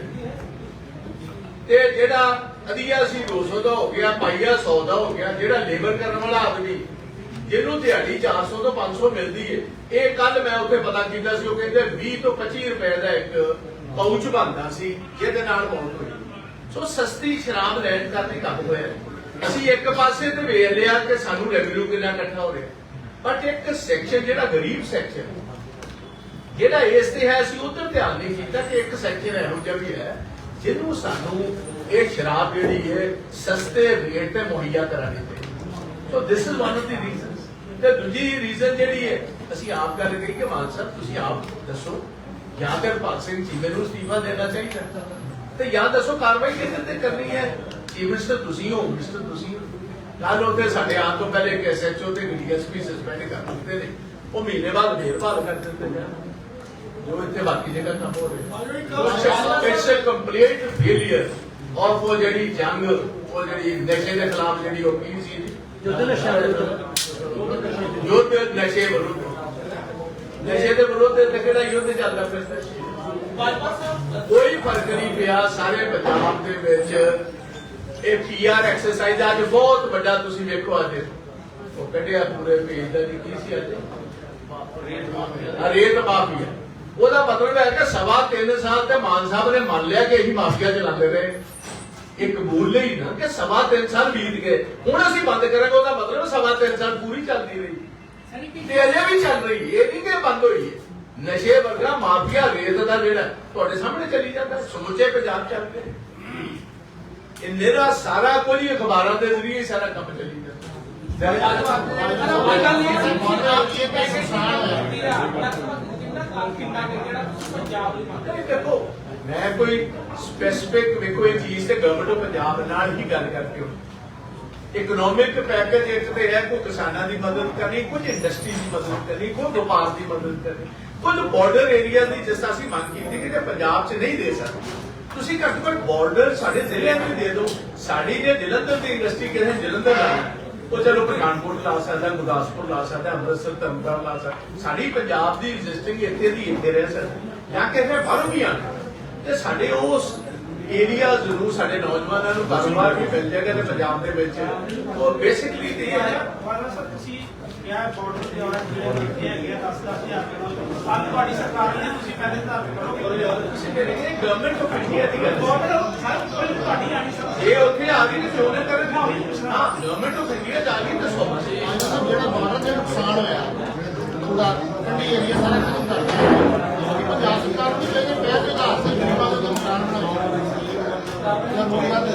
ਤੇ ਜਿਹੜਾ ਅਧੀਆ ਸੀ 200 ਦਾ ਹੋ ਗਿਆ ਪਾਈਆ 100 ਦਾ ਹੋ ਗਿਆ, ਜਿਹੜਾ ਲੇਬਰ ਕਰਨ ਵਾਲਾ ਆਦਮੀ, ਜਿਹਨੂੰ ਦਿਹਾੜੀ 400 ਤੋਂ 500 ਮਿਲਦੀ ਏ, ਇਹ ਕੱਲ ਮੈਂ ਉੱਥੇ ਪਤਾ ਕੀਤਾ ਸੀ, ਉਹ ਕਹਿੰਦੇ 20 ਤੋਂ 25 ਰੁਪਏ ਦਾ ਇੱਕ ਪਾਊਚ ਬਣਦਾ ਸੀ, ਜਿਹਦੇ ਨਾਲ ਮੌਤ ਹੋਈ। ਸੋ ਸਸਤੀ ਸ਼ਰਾਬ ਲੈਣ ਕਰਕੇ ਕੰਮ ਹੋਇਆ। ਅਸੀਂ ਇੱਕ ਪਾਸੇ ਤੇ ਵੇਖ ਲਿਆ ਕਿ ਸਾਨੂੰ ਰੈਵਨਿਊ ਕਿੰਨਾ ਇਕੱਠਾ ਹੋ ਰਿਹਾ। ਬਟ ਇੱਕ ਸੈਕਸ਼ਨ ਜਿਹੜਾ ਗਰੀਬ ਸੈਕਸ਼ਨ ਜਿਹੜਾ ਇਸ ਤੇ ਹੈ, ਅਸੀਂ ਉਧਰ ਧਿਆਨ ਨਹੀਂ ਕੀਤਾ ਕਿ ਇੱਕ ਸੈਕਸ਼ਨ ਇਹੋ ਜਿਹਾ ਵੀ ਹੈ। ਜਿਹਨੂੰ ਸਾਨੂੰ ਇਹ ਸ਼ਰਾਬ ਜਿਹੜੀ ਹੈ ਸਸਤੇ ਰੇਟ ਤੇ ਮੁਹੱਈਆ ਕਰਾਣੀ ਚਾਹੀਦੀ so this is one of the reasons ਤੇ ਦੂਜੀ ਰੀਜ਼ਨ ਜਿਹੜੀ ਹੈ, ਅਸੀਂ ਆਪ ਗੱਲ ਕਰੀ ਕਿ ਮਾਨ ਸਾਹਿਬ, ਤੁਸੀਂ ਆਪ ਦੱਸੋ, ਜਾਂ ਫਿਰ ਭਗਤ ਸਿੰਘ ਚੀਮੇ ਨੂੰ ਅਸਤੀਫਾ ਦੇਣਾ ਚਾਹੀਦਾ। ਤੇ ਜਾਂ ਦੱਸੋ ਕਾਰਵਾਈ ਕਿਹਦੇ ਤੇ ਕਰਨੀ ਹੈ? ਚੀਫ ਮਿਨਿਸਟਰ ਤੁਸੀਂ ਹੋ ਮਿਨਿਸਟਰ ਤੁਸੀਂ ਕੱਲ ਉੱਥੇ ਸਾਡੇ ਆਉਣ ਤੋਂ ਪਹਿਲੇ ਇੱਕ ਐਸਐਚਓ ਤੇ ਡੀਐਸਪੀ ਸਸਪੈਂਡ ਕਰ ਦਿੱਤੇ ਨੇ। ਉਹ ਮਹੀਨੇ ਬਾਅਦ ਫੇਰ ਬਹਾਲ ਕਰ ਦਿੱਤੇ ਜਾਣ ਜੋ ਇੱਥੇ ਬਾਕੀ ਜਗ੍ਹਾ ਕੰਮ ਹੋ ਰਿਹਾ it's a complete failure of ਉਹ ਜਿਹੜੀ ਜੰਗ ਉਹ ਜਿਹੜੀ ਨਸ਼ੇ ਦੇ ਖਿਲਾਫ ਜਿਹੜੀ ਉਹ ਕੀ ਸੀ
ਯੁੱਧ ਨਸ਼ਾ
ਯੁੱਧ ਨਸ਼ੇ ਵਿਰੁੱਧ ਨਸ਼ੇ ਦੇ ਵਿਰੁੱਧ ਤੇ ਕਿਹੜਾ ਯੁੱਧ ਚੱਲਦਾ ਫਿਰਦਾ ਕੋਈ ਫ਼ਰਕ ਨਹੀਂ ਪਿਆ ਸਾਰੇ ਪੰਜਾਬ ਦੇ ਵਿੱਚ ਇਹ ਪੀਆਰ ਐਕਸਰਸਾਈਜ਼ ਅੱਜ ਬਹੁਤ ਵੱਡਾ ਤੁਸੀਂ ਵੇਖੋ ਅੱਜ ਉਹ ਕੱਢਿਆ ਪੂਰੇ ਪੇਜ ਦਾ ਜੀ ਕੀ ਸੀ ਅੱਜ ਆ ਰੇਤ ਮਾਫੀਆ ਉਹਦਾ ਮਤਲਬ ਹੈ ਕਿ ਸਵਾ ਤਿੰਨ ਸਾਲ ਤੇ ਮਾਨ ਸਾਹਿਬ ਨੇ ਮੰਨ ਲਿਆ ਕਿ ਇਹੀ ਮਾਫੀਆ ਚਲਾਉਂਦੇ ਰਹੇ ਇਹ ਕਬੂਲ ਲਈ ਨਾ ਕਿ ਸਵਾ ਤਿੰਨ ਸਾਲ ਬੀਤ ਗਏ ਹੁਣ ਅਸੀਂ ਬੰਦ ਕਰਾਂਗੇ ਉਹਦਾ ਮਤਲਬ ਸਵਾ ਤਿੰਨ ਸਾਲ ਪੂਰੀ ਚੱਲਦੀ ਰਹੀ ਤੇ ਅਜੇ ਵੀ ਚੱਲ ਰਹੀ ਹੈ ਇਹ ਨਹੀਂ ਕਿ ਬੰਦ ਹੋਈ ਹੈ ਨਸ਼ੇ ਵਰਗਾ ਮਾਫੀਆ ਰੇਤ ਦਾ ਜਿਹੜਾ ਤੁਹਾਡੇ ਸਾਹਮਣੇ ਚੱਲੀ ਜਾਂਦਾ ਸਮੁੱਚੇ ਪੰਜਾਬ ਚੱਲ ਰਿਹਾ ਇਹ ਨਿਹਰਾ ਸਾਰਾ ਕੁਝ ਅਖਬਾਰਾਂ ਦੇ ਜ਼ਰੀਏ ਸਾਰਾ ਕੰਮ ਚੱਲੀ ਜਾਂਦਾ
ਕੋਈ ਗੱਲ ਨਹੀਂ ਸੀ ਇਹ ਪੈਸੇ ਕਿੰਨਾ ਕੁ ਜਿਹੜਾ ਪੰਜਾਬ ਲਈ ਮੰਗਦਾ
ਨਹੀਂ, ਦੇਖੋ, ਮੈਂ ਕੋਈ ਸਪੈਸਿਫਿਕ ਵੇਖੋ, ਇਹ ਚੀਜ਼ ਤੇ ਗਵਰਨਮੈਂਟ ਆਫ ਪੰਜਾਬ ਨਾਲ ਹੀ ਗੱਲ ਕਰਕੇ ਹੋ ਇਕਨੋਮਿਕ ਪੈਕੇਜ ਇੱਕ ਤੇ ਹੈ, ਕੋਈ ਕਿਸਾਨਾਂ ਦੀ ਮਦਦ ਕਰਨੀ, ਕੁਝ ਇੰਡਸਟਰੀ ਦੀ ਮਦਦ ਕਰਨੀ, ਕੋਈ ਵਪਾਰ ਦੀ ਮਦਦ ਕਰਨੀ। ਕੁਝ ਬਾਰਡਰ ਏਰੀਆ ਦੀ ਜਿਸ ਤਰ੍ਹਾਂ ਅਸੀਂ ਮੰਗ ਕੀਤੀ ਕਿ ਜੇ ਪੰਜਾਬ 'ਚ ਨਹੀਂ ਦੇ ਸਕਦੇ, ਤੁਸੀਂ ਘੱਟ ਘੱਟ ਬਾਰਡਰ ਸਾਡੇ ਜ਼ਿਲ੍ਹਿਆਂ ਚ ਦੇ ਦਿਓ। ਸਾਡੀ ਜੇ ਜਲੰਧਰ ਦੀ ਇੰਡਸਟਰੀ ਕਿਸੇ ਜਲੰਧਰ ਲਾਉਣੀ ਉਹ ਚਲੋ ਪਠਾਨਕੋਟ ਲਾ ਸਕਦਾ ਗੁਰਦਾਸਪੁਰ ਲਾ ਸਕਦਾ ਅੰਮ੍ਰਿਤਸਰ ਤਰਨਤਾਰਨ ਲਾ ਸਕਦਾ। ਸਾਡੀ ਪੰਜਾਬ ਦੀ ਐਗਜ਼ਿਸਟਿੰਗ ਇੱਥੇ ਦੀ ਇੱਥੇ ਰਹਿ ਸਕਦੀ। ਜਾਂ ਕਿਸੇ ਬਾਹਰੋਂ ਵੀ ਆਣਾ ਤੇ ਸਾਡੇ ਉਸ ਏਰੀਆ ਜ਼ਰੂਰ ਸਾਡੇ ਨੌਜਵਾਨਾਂ ਨੂੰ ਕਾਰੋਬਾਰ ਵੀ ਮਿਲ ਜਾਏਗਾ ਤੇ ਪੰਜਾਬ ਦੇ ਵਿੱਚ। ਉਹ ਬੇਸਿਕਲੀ ਤੇ ਹੈ।
ਸਰ ਤੁਸੀਂ ਕਿਹਾ ਬਾਰਡਰ ਤੇ ਆਉਣਾ ਜਿਹੜੇ ਦਿੱਤੇ ਹੈਗੇ 10 10 ਹਜ਼ਾਰ ਅੱਜ ਤੁਹਾਡੀ ਸਰਕਾਰ ਨੇ ਤੁਸੀਂ ਪਹਿਲੇ ਤਾਂ ਕਰੋਗੇ।
ਤੁਸੀਂ ਕਹਿੰਦੇ ਗਵਰਨਮੈਂਟ ਆਫ ਇੰਡੀਆ ਦੀ ਗੱਲ ਇਹ ਉੱਥੇ ਆ ਗਈ ਤੇ ਸੋਨੇ ਕਰੇ ਹਾਂ
ਗਵਰਨਮੈਂਟ ਆਫ ਇੰਡੀਆ ਜਾ ਕੇ ਦੱਸੋ ਜਿਹੜਾ ਬਾਰਡਰ ਤੇ ਨੁਕਸਾਨ ਹੋਇਆ ਥੋੜਾ ਕੰਡੀ ਏਰੀਆ ਸਾਰਾ
ਖਤਮ ਕਰ ਦਿੱਤਾ। ਪੰਜਾਬ ਸਰਕਾਰ ਨੂੰ ਚਾਹੀਦਾ ਪਹਿਲ ਦੇ ਆਧਾਰ ਤੇ ਗਰੀਬਾਂ ਨੂੰ ਨੁਕਸਾਨ ਬਣਾਉਣਾ ਜਾਂ ਲੋਕਾਂ ਦੇ